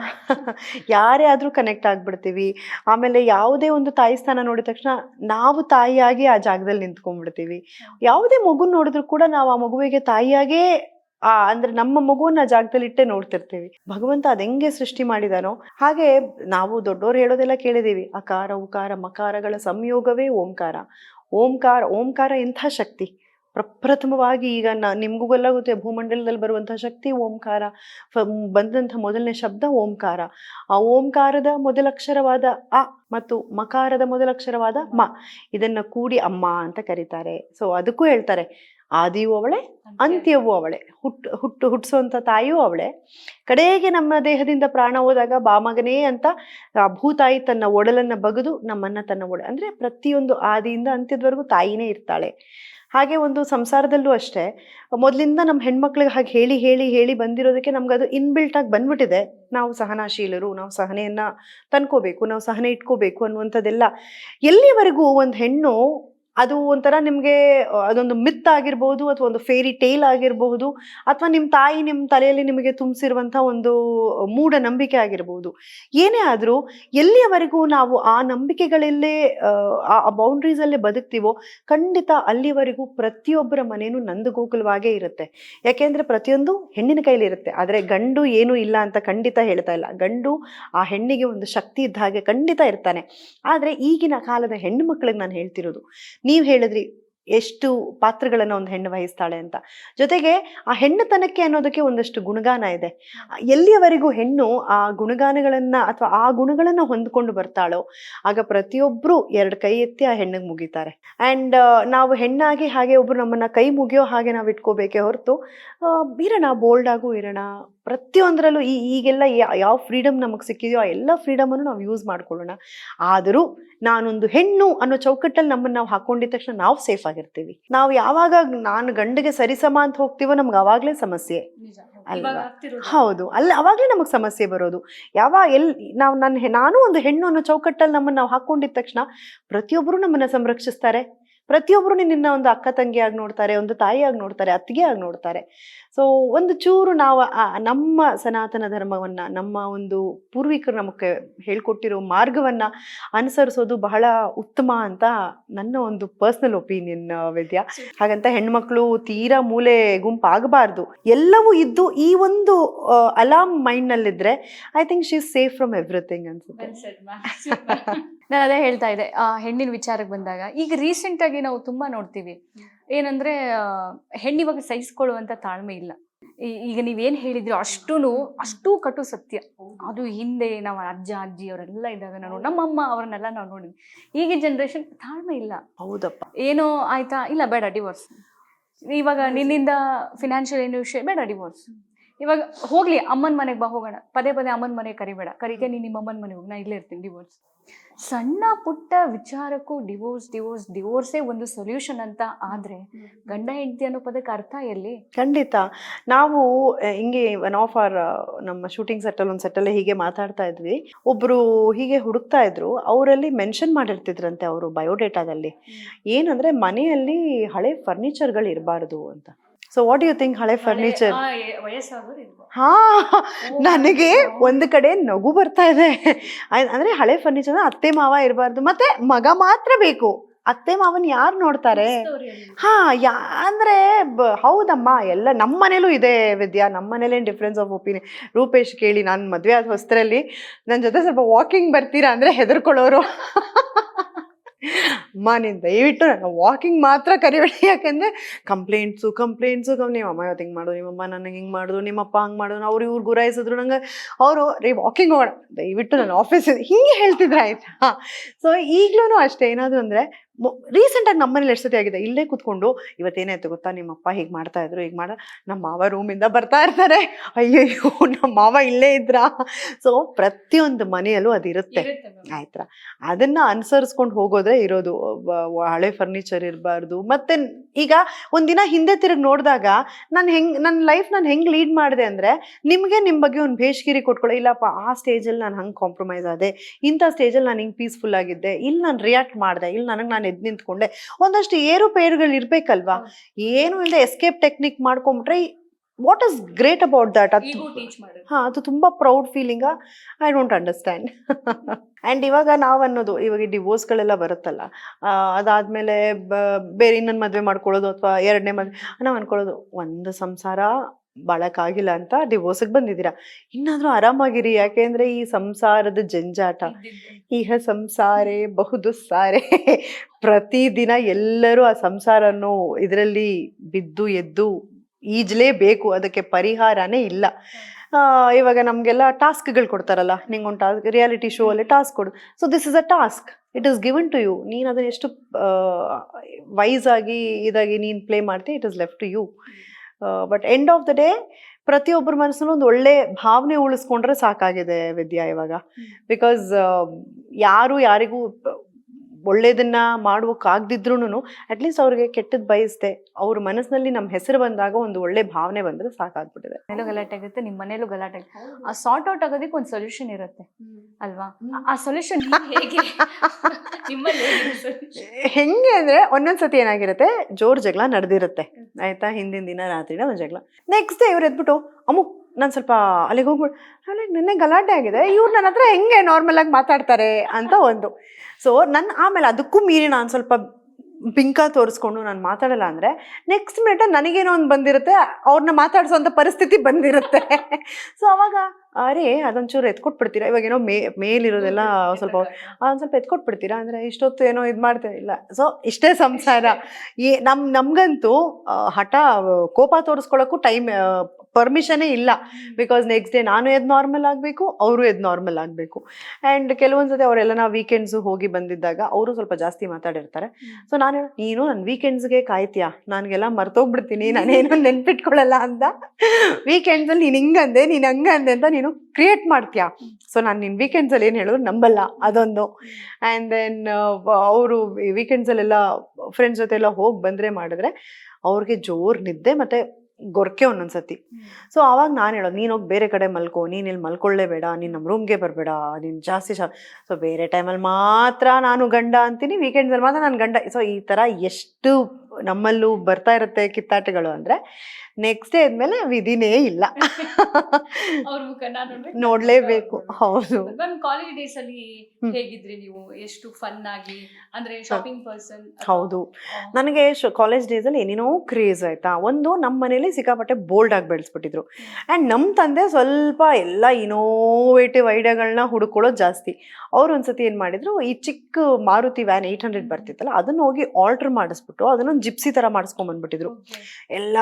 Speaker 2: ಯಾರೇ ಆದ್ರೂ ಕನೆಕ್ಟ್ ಆಗ್ಬಿಡ್ತೀವಿ. ಆಮೇಲೆ ಯಾವುದೇ ಒಂದು ತಾಯಿ ಸ್ಥಾನ ನೋಡಿದ ತಕ್ಷಣ ನಾವು ತಾಯಿಯಾಗಿ ಆ ಜಾಗದಲ್ಲಿ ನಿಂತ್ಕೊಂಡ್ಬಿಡ್ತೀವಿ. ಯಾವುದೇ ಮಗು ನೋಡಿದ್ರು ಕೂಡ ನಾವು ಆ ಮಗುವಿಗೆ ತಾಯಿಯಾಗೇ ಆ, ಅಂದ್ರೆ ನಮ್ಮ ಮಗುವನ್ನ ಜಾಗದಲ್ಲಿ ಇಟ್ಟೆ ನೋಡ್ತಿರ್ತೀವಿ. ಭಗವಂತ ಅದ್ ಹೆಂಗೆ ಸೃಷ್ಟಿ ಮಾಡಿದಾನೋ, ಹಾಗೆ ನಾವು ದೊಡ್ಡೋರು ಹೇಳೋದೆಲ್ಲ ಕೇಳಿದೀವಿ. ಅಕಾರ, ಉಕಾರ, ಮಕಾರಗಳ ಸಂಯೋಗವೇ ಓಂಕಾರ. ಓಂಕಾರ ಓಂಕಾರ ಎಂಥ ಶಕ್ತಿ. ಪ್ರಪ್ರಥಮವಾಗಿ ಈಗ ನಾ, ನಿಮ್ಗೂ ಎಲ್ಲ ಗೊತ್ತಿದೆ ಭೂಮಂಡಲದಲ್ಲಿ ಬರುವಂಥ ಶಕ್ತಿ ಓಂಕಾರ. ಬಂದಂಥ ಮೊದಲನೇ ಶಬ್ದ ಓಂಕಾರ. ಆ ಓಂಕಾರದ ಮೊದಲಕ್ಷರವಾದ ಅ ಮತ್ತು ಮಕಾರದ ಮೊದಲಕ್ಷರವಾದ ಮ ಇದನ್ನ ಕೂಡಿ ಅಮ್ಮ ಅಂತ ಕರೀತಾರೆ. ಸೊ ಅದಕ್ಕೂ ಹೇಳ್ತಾರೆ. ಆದಿಯೂ ಅವಳೆ ಅಂತ್ಯವೂ ಅವಳೆ. ಹುಟ್ಟು ಹುಟ್ಟು ಹುಟ್ಟಿಸುವಂಥ ತಾಯಿಯೂ ಅವಳೆ. ಕಡೆಗೆ ನಮ್ಮ ದೇಹದಿಂದ ಪ್ರಾಣ ಹೋದಾಗ ಬಾಮಗನೇ ಅಂತ ಆ ಭೂತಾಯಿ ತನ್ನ ಒಡಲನ್ನು ಬಗೆದು ನಮ್ಮನ್ನ ತನ್ನ ಒಡ ಅಂದರೆ ಪ್ರತಿಯೊಂದು ಆದಿಯಿಂದ ಅಂತ್ಯದವರೆಗೂ ತಾಯಿನೇ ಇರ್ತಾಳೆ. ಹಾಗೆ ಒಂದು ಸಂಸಾರದಲ್ಲೂ ಅಷ್ಟೇ ಮೊದಲಿಂದ ನಮ್ಮ ಹೆಣ್ಮಕ್ಳಿಗೆ ಹಾಗೆ ಹೇಳಿ ಹೇಳಿ ಹೇಳಿ ಬಂದಿರೋದಕ್ಕೆ ನಮ್ಗೆ ಅದು ಇನ್ಬಿಲ್ಟ್ ಆಗಿ ಬಂದ್ಬಿಟ್ಟಿದೆ. ನಾವು ಸಹನಾಶೀಲರು ನಾವು ಸಹನೆಯನ್ನು ತಂದ್ಕೋಬೇಕು ನಾವು ಸಹನೆ ಇಟ್ಕೋಬೇಕು ಅನ್ನುವಂಥದ್ದೆಲ್ಲ ಎಲ್ಲಿವರೆಗೂ ಒಂದು ಹೆಣ್ಣು ಅದು ಒಂಥರ ನಿಮಗೆ ಅದೊಂದು ಮಿತ್ ಆಗಿರ್ಬೋದು ಅಥವಾ ಒಂದು ಫೇರಿ ಟೇಲ್ ಆಗಿರಬಹುದು ಅಥವಾ ನಿಮ್ಮ ತಾಯಿ ನಿಮ್ಮ ತಲೆಯಲ್ಲಿ ನಿಮಗೆ ತುಂಬಿಸಿರುವಂಥ ಒಂದು ಮೂಢ ನಂಬಿಕೆ ಆಗಿರ್ಬೋದು. ಏನೇ ಆದರೂ ಎಲ್ಲಿಯವರೆಗೂ ನಾವು ಆ ನಂಬಿಕೆಗಳಲ್ಲೇ ಆ ಬೌಂಡ್ರೀಸಲ್ಲೇ ಬದುಕ್ತೀವೋ ಖಂಡಿತ ಅಲ್ಲಿವರೆಗೂ ಪ್ರತಿಯೊಬ್ಬರ ಮನೇನೂ ನಂದಗೋಕುಲವಾಗೇ ಇರುತ್ತೆ. ಯಾಕೆಂದ್ರೆ ಪ್ರತಿಯೊಂದು ಹೆಣ್ಣಿನ ಕೈಲಿ ಇರುತ್ತೆ. ಆದರೆ ಗಂಡು ಏನೂ ಇಲ್ಲ ಅಂತ ಖಂಡಿತ ಹೇಳ್ತಾ ಇಲ್ಲ. ಗಂಡು ಆ ಹೆಣ್ಣಿಗೆ ಒಂದು ಶಕ್ತಿ ಇದ್ದ ಹಾಗೆ ಖಂಡಿತ ಇರ್ತಾನೆ. ಆದರೆ ಈಗಿನ ಕಾಲದ ಹೆಣ್ಣು ಮಕ್ಕಳಿಗೆ ನಾನು ಹೇಳ್ತಿರೋದು ನೀವು ಹೇಳಿದ್ರಿ ಎಷ್ಟು ಪಾತ್ರಗಳನ್ನು ಒಂದು ಹೆಣ್ಣು ವಹಿಸ್ತಾಳೆ ಅಂತ. ಜೊತೆಗೆ ಆ ಹೆಣ್ಣುತನಕ್ಕೆ ಅನ್ನೋದಕ್ಕೆ ಒಂದಷ್ಟು ಗುಣಗಾನ ಇದೆ. ಎಲ್ಲಿಯವರೆಗೂ ಹೆಣ್ಣು ಆ ಗುಣಗಾನಗಳನ್ನ ಅಥವಾ ಆ ಗುಣಗಳನ್ನ ಹೊಂದ್ಕೊಂಡು ಬರ್ತಾಳೋ, ಆಗ ಪ್ರತಿಯೊಬ್ಬರು ಎರಡು ಕೈ ಎತ್ತಿ ಆ ಹೆಣ್ಣಿಗೆ ಮುಗಿತಾರೆ. ಆ್ಯಂಡ್ ನಾವು ಹೆಣ್ಣಾಗಿ ಹಾಗೆ ಒಬ್ರು ನಮ್ಮನ್ನ ಕೈ ಮುಗಿಯೋ ಹಾಗೆ ನಾವು ಇಟ್ಕೋಬೇಕೇ ಹೊರತು ಇರೋಣ ಬೋಲ್ಡ್ ಆಗು ಇರೋಣ ಪ್ರತಿಯೊಂದರಲ್ಲೂ ಈ ಈಗೆಲ್ಲ ಯಾವ ಫ್ರೀಡಮ್ ನಮಗೆ ಸಿಕ್ಕಿದೆಯೋ ಆ ಎಲ್ಲ ಫ್ರೀಡಮನ್ನು ನಾವು ಯೂಸ್ ಮಾಡ್ಕೊಳ್ಳೋಣ. ಆದರೂ ನಾನೊಂದು ಹೆಣ್ಣು ಅನ್ನೋ ಚೌಕಟ್ಟಲ್ಲಿ ನಮ್ಮನ್ನು ನಾವು ಹಾಕೊಂಡಿದ ತಕ್ಷಣ ನಾವು ಸೇಫ್ ಆಗಿರ್ತೀವಿ. ನಾವು ಯಾವಾಗ ನಾನು ಗಂಡಿಗೆ ಸರಿಸಮ ಅಂತ ಹೋಗ್ತೀವೋ ನಮ್ಗೆ ಅವಾಗಲೇ ಸಮಸ್ಯೆ. ಅಲ್ವಾ? ಹೌದು. ಅಲ್ಲಿ ಅವಾಗಲೇ ನಮಗೆ ಸಮಸ್ಯೆ ಬರೋದು. ಯಾವ ಎಲ್ ನಾವು ನನ್ನ ನಾನು ಒಂದು ಹೆಣ್ಣು ಅನ್ನೋ ಚೌಕಟ್ಟಲ್ಲಿ ನಮ್ಮನ್ನು ನಾವು ಹಾಕೊಂಡಿದ ತಕ್ಷಣ ಪ್ರತಿಯೊಬ್ಬರು ನಮ್ಮನ್ನ ಸಂರಕ್ಷಿಸ್ತಾರೆ. ಪ್ರತಿಯೊಬ್ಬರು ನಿನ್ನ ಒಂದು ಅಕ್ಕ ತಂಗಿಯಾಗಿ ನೋಡ್ತಾರೆ ಒಂದು ತಾಯಿಯಾಗಿ ನೋಡ್ತಾರೆ ಅತ್ತಿಗೆ ಆಗಿ ನೋಡ್ತಾರೆ. ಸೊ ಒಂದು ಚೂರು ನಾವು ನಮ್ಮ ಸನಾತನ ಧರ್ಮವನ್ನ, ನಮ್ಮ ಒಂದು ಪೂರ್ವಿಕರು ನಮಗೆ ಹೇಳ್ಕೊಟ್ಟಿರೋ ಮಾರ್ಗವನ್ನ ಅನುಸರಿಸೋದು ಬಹಳ ಉತ್ತಮ ಅಂತ ನನ್ನ ಒಂದು ಪರ್ಸನಲ್ ಒಪಿನಿಯನ್ ವಿದ್ಯಾ. ಹಾಗಂತ ಹೆಣ್ಮಕ್ಳು ತೀರಾ ಮೂಲೆ ಗುಂಪಾಗಬಾರ್ದು. ಎಲ್ಲವೂ ಇದ್ದು ಈ ಒಂದು alarm mind ನಲ್ಲಿದ್ರೆ I think she safe from everything ಅನ್ಸುತ್ತೆ.
Speaker 1: ನಾನು ಅದೇ ಹೇಳ್ತಾ ಇದ್ದೆ ಹೆಣ್ಣಿನ ವಿಚಾರಕ್ಕೆ ಬಂದಾಗ, ಈಗ ರೀಸೆಂಟ್ ಆಗಿ ನಾವು ತುಂಬಾ ನೋಡ್ತೀವಿ. ಏನಂದ್ರೆ ಹೆಣ್ಣಿವಾಗ ಸಹಿಸ್ಕೊಳ್ಳುವಂತ ತಾಳ್ಮೆ ಇಲ್ಲ. ಈಗ ನೀವೇನ್ ಹೇಳಿದ್ರು ಅಷ್ಟೂ ಅಷ್ಟೂ ಕಟು ಸತ್ಯ. ಅದು ಹಿಂದೆ ನಾವು ಅಜ್ಜ ಅಜ್ಜಿ ಅವರೆಲ್ಲ ಇದ್ದಾಗ ನಾನು ನಮ್ಮಮ್ಮ ಅವ್ರನ್ನೆಲ್ಲ ನಾವು ನೋಡಿದ್ವಿ. ಈಗಿನ ಜನ್ರೇಷನ್ ತಾಳ್ಮೆ ಇಲ್ಲ.
Speaker 2: ಹೌದಪ್ಪ.
Speaker 1: ಏನೋ ಆಯ್ತಾ? ಇಲ್ಲ ಬೇಡ ಡಿವೋರ್ಸ್ ಇವಾಗ ನಿನ್ನಿಂದ ಫಿನಾನ್ಷಿಯಲ್ ಏನು ವಿಷಯ ಬೇಡ ಡಿವೋರ್ಸ್ ಇವಾಗ ಹೋಗ್ಲಿ ಅಮ್ಮನ ಮನೆಗೆ ಬಾ ಹೋಗೋಣ. ಪದೇ ಪದೇ ಅಮ್ಮನ ಮನೆಗೆ ಕರಿಬೇಡ. ಕರಿಕೆ ನೀನು ನಿಮ್ಮ ಅಮ್ಮನ ಮನೆಗೆ ಹೋಗಿ ನಾ ಇಲ್ಲೇ ಇರ್ತೀನಿ ಡಿವೋರ್ಸ್ ಸಣ್ಣ ಪುಟ್ಟ ವಿಚಾರಕ್ಕೂ ಡಿವೋರ್ಸ್ ಡಿವೋರ್ಸ್ ಡಿವೋರ್ಸೇ ಒಂದು ಸೊಲ್ಯೂಷನ್ ಅಂತ ಆದರೆ ಗಂಡ ಹೆಂಡತಿ ಅನ್ನೋ ಪದಕ್ಕೆ ಅರ್ಥ ಎಲ್ಲಿ?
Speaker 2: ಖಂಡಿತ. ನಾವು ಹಿಂಗೆ ಒನ್ ಆಫ್ ಆರ್ ನಮ್ಮ ಶೂಟಿಂಗ್ ಸೆಟ್ಟಲ್ಲಿ ಒಂದು ಸೆಟ್ಟಲ್ಲಿ ಹೀಗೆ ಮಾತಾಡ್ತಾ ಇದ್ವಿ. ಒಬ್ರು ಹೀಗೆ ಹುಡುಕ್ತಾ ಇದ್ರು. ಅವರಲ್ಲಿ ಮೆನ್ಷನ್ ಮಾಡಿರ್ತಿದ್ರಂತೆ ಅವರು ಬಯೋಡೇಟಾದಲ್ಲಿ ಏನಂದ್ರೆ ಮನೆಯಲ್ಲಿ ಹಳೆ ಫರ್ನಿಚರ್ಗಳು ಇರಬಾರ್ದು ಅಂತ. ಸೊ ವಾಟ್ ಯು ಥಿಂಕ್ ಹಳೆ ಫರ್ನಿಚರ್ ಹಾ ನನಗೆ ಒಂದು ಕಡೆ ನಗು ಬರ್ತಾ ಇದೆ. ಅಂದ್ರೆ ಹಳೆ ಫರ್ನಿಚರ್ ಅತ್ತೆ ಮಾವ ಇರಬಾರ್ದು ಮತ್ತೆ ಮಗ ಮಾತ್ರ ಬೇಕು. ಅತ್ತೆ ಮಾವನ್ ಯಾರು ನೋಡ್ತಾರೆ? ಹಾ ಯಾ ಅಂದ್ರೆ ಹೌದಮ್ಮ ಎಲ್ಲ ನಮ್ಮ ಮನೇಲೂ ಇದೆ ವಿದ್ಯಾ ನಮ್ಮ ಮನೇಲೇನು ಡಿಫ್ರೆನ್ಸ್ ಆಫ್ ಒಪಿನಿಯನ್ ರೂಪೇಶ್ ಕೇಳಿ ನಾನು ಮದುವೆ ಆದ ಹೊಸ್ತರಲ್ಲಿ ನನ್ನ ಜೊತೆ ಸ್ವಲ್ಪ ವಾಕಿಂಗ್ ಬರ್ತೀರಾ ಅಂದ್ರೆ ಹೆದರ್ಕೊಳ್ಳೋರು. ಅಮ್ಮ, ನೀನು ದಯವಿಟ್ಟು ನನ್ನ ವಾಕಿಂಗ್ ಮಾತ್ರ ಕರಿಬೇಡಿ. ಯಾಕಂದ್ರೆ ಕಂಪ್ಲೇಂಟ್ಸು ಕಂಪ್ಲೇಂಟ್ಸು ನಿಮ್ಮ ಅಮ್ಮ ಇವತ್ತು ಹಿಂಗೆ ಮಾಡೋದು ನಿಮ್ಮಮ್ಮ ನನಗೆ ಹಿಂಗೆ ಮಾಡಿದ್ರು ನಿಮ್ಮಪ್ಪ ಹಂಗೆ ಮಾಡಿದ್ರು ಅವ್ರು ಇವ್ರು ಗುರಾಯಿಸಿದ್ರು. ನಂಗೆ ಅವರು, ರೀ ವಾಕಿಂಗ್ ಹೋಗೋಣ ದಯವಿಟ್ಟು ನನ್ನ ಆಫೀಸ್ ಹಿಂಗೆ ಹೇಳ್ತಿದ್ರೆ ಆಯ್ತಾ? ಸೊ ಈಗಲೂ ಅಷ್ಟೇ. ಏನಾದರೂ ಅಂದರೆ ರೀಸೆಂಟಾಗಿ ನಮ್ಮನೇಲಿ ಎಷ್ಟು ಸತಿ ಆಗಿದೆ? ಇಲ್ಲೇ ಕೂತ್ಕೊಂಡು ಇವತ್ತೇನಾಯ್ತು ಗೊತ್ತಾ? ನಿಮ್ಮಪ್ಪ ಹೀಗೆ ಮಾಡ್ತಾ ಇದ್ರು ಹೀಗೆ ಮಾಡ ನಮ್ಮ ಮಾವ ರೂಮಿಂದ ಬರ್ತಾ ಇರ್ತಾರೆ. ಅಯ್ಯಯ್ಯೋ ನಮ್ಮ ಮಾವ ಇಲ್ಲೇ ಇದ್ರ? ಸೊ ಪ್ರತಿಯೊಂದು ಮನೆಯಲ್ಲೂ ಅದಿರುತ್ತೆ ಆಯ್ತಾ ಅದನ್ನ ಅನುಸರಿಸ್ಕೊಂಡು ಹೋಗೋದ್ರೆ ಇರೋದು. ಹಳೆ ಫರ್ನಿಚರ್ ಇರಬಾರ್ದು. ಮತ್ತೆ ಈಗ ಒಂದಿನ ಹಿಂದೆ ತಿರುಗಿ ನೋಡಿದಾಗ ನಾನು ಹೆಂಗ್ ನನ್ನ ಲೈಫ್ ನಾನು ಹೆಂಗ್ ಲೀಡ್ ಮಾಡಿದೆ ಅಂದ್ರೆ ನಿಮಗೆ ನಿಮ್ಮ ಬಗ್ಗೆ ಒಂದು ಭೇಷ್ಗಿರಿ ಕೊಟ್ಕೊಳ್ಳೋ ಇಲ್ಲಪ್ಪ ಆ ಸ್ಟೇಜಲ್ಲಿ ನಾನು ಹಂಗೆ ಕಾಂಪ್ರಮೈಸ್ ಆದೆ ಇಂಥ ಸ್ಟೇಜಲ್ಲಿ ನಾನು ಹಿಂಗೆ ಪೀಸ್ಫುಲ್ ಆಗಿದ್ದೆ ಇಲ್ಲಿ ನಾನು ರಿಯಾಕ್ಟ್ ಮಾಡಿದೆ ಇಲ್ಲಿ ನನಗೆ ನಾನು ಎದ್ದು ನಿಂತ್ಕೊಂಡೆ. ಒಂದಷ್ಟು ಏರುಪೇರುಗಳು ಇರ್ಬೇಕಲ್ವಾ? ಏನು ಇಲ್ಲದೆ escape technique ಮಾಡ್ಕೊಂಬಿಟ್ರೆ what is great about that ಅದು ಹಾ ಅದು ತುಂಬಾ proud feeling I don't understand and ಇವಾಗ ನಾವು ಅನ್ನೋದು ಇವಾಗ ಡಿವೋರ್ಸ್ಗಳೆಲ್ಲ ಬರುತ್ತಲ್ಲ ಅದಾದಮೇಲೆ ಬೇರೆ ಇನ್ನೊಂದು ಮದುವೆ ಮಾಡ್ಕೊಳ್ಳೋದು ಅಥವಾ ಎರಡನೇ ಮದುವೆ ನಾವು ಅನ್ಕೊಳ್ಳೋದು ಒಂದು ಸಂಸಾರ ಬಾಳಕ್ಕಾಗಿಲ್ಲ ಅಂತ ಡಿವೋರ್ಸಿಗೆ ಬಂದಿದ್ದೀರಾ? ಇನ್ನಾದರೂ ಆರಾಮಾಗಿರಿ ಯಾಕೆಂದ್ರೆ ಈ ಸಂಸಾರದ ಜಂಜಾಟ ಈಗ ಸಂಸಾರೆ ಬಹುದು ಸಾರೆ. ಪ್ರತಿದಿನ ಎಲ್ಲರೂ ಆ ಸಂಸಾರ ಅನ್ನೋ ಇದರಲ್ಲಿ ಬಿದ್ದು ಎದ್ದು ಈಜಲೇಬೇಕು ಅದಕ್ಕೆ ಪರಿಹಾರನೇ ಇಲ್ಲ. ಇವಾಗ ನಮಗೆಲ್ಲ ಟಾಸ್ಕ್ಗಳು ಕೊಡ್ತಾರಲ್ಲ ನಿಂಗೊಂದು ಟಾಸ್ಕ್ ರಿಯಾಲಿಟಿ ಶೋ ಅಲ್ಲಿ ಟಾಸ್ಕ್ ಕೊಡು. So this is a task it is given to you ನೀನು ಅದನ್ನ ಎಷ್ಟು ವೈಸ್ ಆಗಿ ಇದಾಗಿ ನೀನು ಪ್ಲೇ ಮಾಡ್ತೀಯ it is left to you but end of the day ಪ್ರತಿಯೊಬ್ಬರ ಮನಸ್ಸಲ್ಲೂ ಒಂದು ಒಳ್ಳೆ ಭಾವನೆ ಉಳಿಸ್ಕೊಂಡ್ರೆ ಸಾಕಾಗಿದೆ ವಿದ್ಯಾ ಇವಾಗ. ಬಿಕಾಸ್ ಯಾರು ಯಾರಿಗೂ ಒಳ್ಳೇದನ್ನ ಮಾಡುವಕ್ಕಾಗ್ದಿದ್ರು ಅಟ್ಲೀಸ್ಟ್ ಅವ್ರಿಗೆ ಕೆಟ್ಟದ್ದು ಬಯಸ್ದೆ ಅವ್ರ ಮನಸ್ಸಿನಲ್ಲಿ ನಮ್ಮ ಹೆಸರು ಬಂದಾಗ ಒಂದು ಒಳ್ಳೆ ಭಾವನೆ ಬಂದ್ರೆ ಸಾಕಾಗ್ಬಿಟ್ಟಿದೆ.
Speaker 1: ಮನೇಲೂ ಗಲಾಟೆ ಆಗುತ್ತೆ ನಿಮ್ಮ ಮನೇಲೂ ಗಲಾಟೆ ಆಗುತ್ತೆ. ಆ ಸಾರ್ಟ್ ಔಟ್ ಆಗೋದಕ್ಕೆ ಒಂದು ಸೊಲ್ಯೂಷನ್ ಇರುತ್ತೆ. ಅಲ್ವಾ? ಆ- ಸೊಲ್ಯೂಷನ್ ಹೇಗೆ?
Speaker 2: ಅಂದ್ರೆ ಒಂದೊಂದ್ಸತಿ ಏನಾಗಿರುತ್ತೆ ಜೋರ್ ಜಗಳ ನಡೆದಿರುತ್ತೆ. ಆಯ್ತಾ? ಹಿಂದಿನ ದಿನ ರಾತ್ರಿನ ಒಂದು ಜಗಳ. ನೆಕ್ಸ್ಟ್ ಡೇ ಇವ್ರು ಎದ್ಬಿಟ್ಟು ಅಮ್ಮು ನಾನು ಸ್ವಲ್ಪ ಅಲ್ಲಿಗೆ ಹೋಗ್ಬಿಟ್ಟು ನನಗೆ ನಿನ್ನೆ ಗಲಾಟೆ ಆಗಿದೆ, ಇವ್ರು ನನ್ನ ಹತ್ರ ಹೆಂಗೆ ನಾರ್ಮಲಾಗಿ ಮಾತಾಡ್ತಾರೆ ಅಂತ ಒಂದು. ಸೊ ನನ್ನ ಆಮೇಲೆ ಅದಕ್ಕೂ ಮೀರಿ ನಾನು ಸ್ವಲ್ಪ ಪಿಂಕ ತೋರಿಸ್ಕೊಂಡು ನಾನು ಮಾತಾಡಲ್ಲ ಅಂದರೆ ನೆಕ್ಸ್ಟ್ ಮಿನಿಟ್ ನನಗೇನೋ ಒಂದು ಬಂದಿರುತ್ತೆ ಅವ್ರನ್ನ ಮಾತಾಡ್ಸೋಂಥ ಪರಿಸ್ಥಿತಿ ಬಂದಿರುತ್ತೆ. ಸೊ ಅವಾಗ, ಅರೇ, ಅದೊಂಚೂರು ಎತ್ಕೊಟ್ಬಿಡ್ತೀರಾ? ಇವಾಗ ಏನೋ ಮೇ, ಮೇಲಿರೋದೆಲ್ಲ ಸ್ವಲ್ಪ ಒಂದು ಸ್ವಲ್ಪ ಎತ್ಕೊಟ್ಬಿಡ್ತೀರಾ? ಅಂದರೆ ಇಷ್ಟೊತ್ತು ಏನೋ ಇದು ಮಾಡ್ತಾ ಇಲ್ಲ. ಸೊ ಇಷ್ಟೇ ಸಂಸಾರ. ಈ ನಮ್ಮ ನಮಗಂತೂ ಹಠ ಕೋಪ ತೋರಿಸ್ಕೊಳ್ಳೋಕ್ಕೂ ಟೈಮ್ ಪರ್ಮಿಷನೇ ಇಲ್ಲ. ಬಿಕಾಸ್ ನೆಕ್ಸ್ಟ್ ಡೇ ನಾನು ಎದ್ದು ನಾರ್ಮಲ್ ಆಗಬೇಕು ಅವರು ಎದ್ದು ನಾರ್ಮಲ್ ಆಗಬೇಕು. ಆ್ಯಂಡ್ ಕೆಲವೊಂದ್ಸತಿ ಅವರೆಲ್ಲ ನಾವು ವೀಕೆಂಡ್ಸು ಹೋಗಿ ಬಂದಿದ್ದಾಗ ಅವರು ಸ್ವಲ್ಪ ಜಾಸ್ತಿ ಮಾತಾಡಿರ್ತಾರೆ. ಸೊ ನಾನು ನೀನು ನನ್ನ ವೀಕೆಂಡ್ಸ್ಗೆ ಕಾಯ್ತೀಯಾ? ನನಗೆಲ್ಲ ಮರ್ತೋಗ್ಬಿಡ್ತೀನಿ ನಾನೇನು ನೆನ್ಪಿಟ್ಕೊಳ್ಳಲ್ಲ ಅಂತ. ವೀಕೆಂಡ್ಸಲ್ಲಿ ನೀನು ಹಿಂಗಂದೆ ನೀನು ಹಂಗಂದೆ ಅಂತ ನೀನು ಕ್ರಿಯೇಟ್ ಮಾಡ್ತೀಯಾ? ಸೊ ನಾನು ನಿನ್ನ ವೀಕೆಂಡ್ಸಲ್ಲಿ ಏನು ಹೇಳೋದು ನಂಬಲ್ಲ ಅದೊಂದು. ಆ್ಯಂಡ್ ದೆನ್ ಅವರು ವೀಕೆಂಡ್ಸಲ್ಲೆಲ್ಲ ಫ್ರೆಂಡ್ಸ್ ಜೊತೆ ಎಲ್ಲ ಹೋಗಿ ಬಂದರೆ ಮಾಡಿದ್ರೆ ಅವ್ರಿಗೆ ಜೋರು ನಿದ್ದೆ ಮತ್ತು ಗೊರಕೆ ಒಂದೊಂದ್ಸತಿ. ಸೊ ಅವಾಗ ನಾನು ಹೇಳೋದು ನೀನು ಹೋಗಿ ಬೇರೆ ಕಡೆ ಮಲ್ಕೋ ನೀನು ಇಲ್ಲಿ ಮಲ್ಕೊಳ್ಳೇಬೇಡ ನೀನು ನಮ್ಮ ರೂಮ್ಗೆ ಬರಬೇಡ ನೀನು ಜಾಸ್ತಿ ಸೊ ಬೇರೆ ಟೈಮಲ್ಲಿ ಮಾತ್ರ ನಾನು ಗಂಡ ಅಂತೀನಿ ವೀಕೆಂಡ್ಸಲ್ಲಿ ಮಾತ್ರ ನಾನು ಗಂಡ. ಸೊ ಈ ಥರ ಎಷ್ಟು ನಮ್ಮಲ್ಲೂ ಬರ್ತಾ ಇರುತ್ತೆ ಕಿತ್ತಾಟಗಳು ಅಂದ್ರೆ ನೆಕ್ಸ್ಟ್ ಡೇ ಆದ್ಮೇಲೆ ವಿಧಿನೇ ಇಲ್ಲ.
Speaker 1: ಅವ್ರ ಮುಖ ನಾನು
Speaker 2: ನೋಡಲೇಬೇಕು. ಹೌದು.
Speaker 1: ಮ್ಯಾಮ್ ಕಾಲೇಜ್ ಡೇಸ್ ಅಲ್ಲಿ. ಹೇಗಿದ್ರಿ ನೀವು? ಎಷ್ಟು ಫನ್ ಆಗಿ? ಅಂದ್ರೆ ಶಾಪಿಂಗ್ ಪರ್ಸನ್
Speaker 2: ಹೌದು. ನನಗೆ ಕಾಲೇಜ್ ಡೇಸಲ್ಲಿ ಏನೇನೋ ಕ್ರೇಜ್ ಆಯ್ತಾ? ಒಂದು ನಮ್ಮ ಮನೇಲಿ ಸಿಕ್ಕಾಪಟ್ಟೆ ಬೋಲ್ಡ್ ಆಗಿ ಬೆಳೆಸ್ಬಿಟ್ಟಿದ್ರು. ಅಂಡ್ ನಮ್ಮ ತಂದೆ ಸ್ವಲ್ಪ ಎಲ್ಲ ಇನೋವೇಟಿವ್ ಐಡಿಯಾಗಳನ್ನ ಹುಡುಕೊಳ್ಳೋದು ಜಾಸ್ತಿ. ಅವ್ರು ಒಂದ್ಸತಿ ಏನು ಮಾಡಿದ್ರು ಈ ಚಿಕ್ಕ ಮಾರುತಿ ವ್ಯಾನ್ ಏಯ್ಟ್ ಹಂಡ್ರೆಡ್ ಬರ್ತಿತ್ತಲ್ಲ ಅದನ್ನ ಹೋಗಿ ಆಲ್ಟರ್ ಮಾಡಿಸ್ಬಿಟ್ಟು ಅದನ್ನೊಂದು ಒಂದು ಜಿಪ್ಸಿ ಥರ ಮಾಡಿಸ್ಕೊಂಬಂದ್ಬಿಟ್ಟಿದ್ರು ಎಲ್ಲ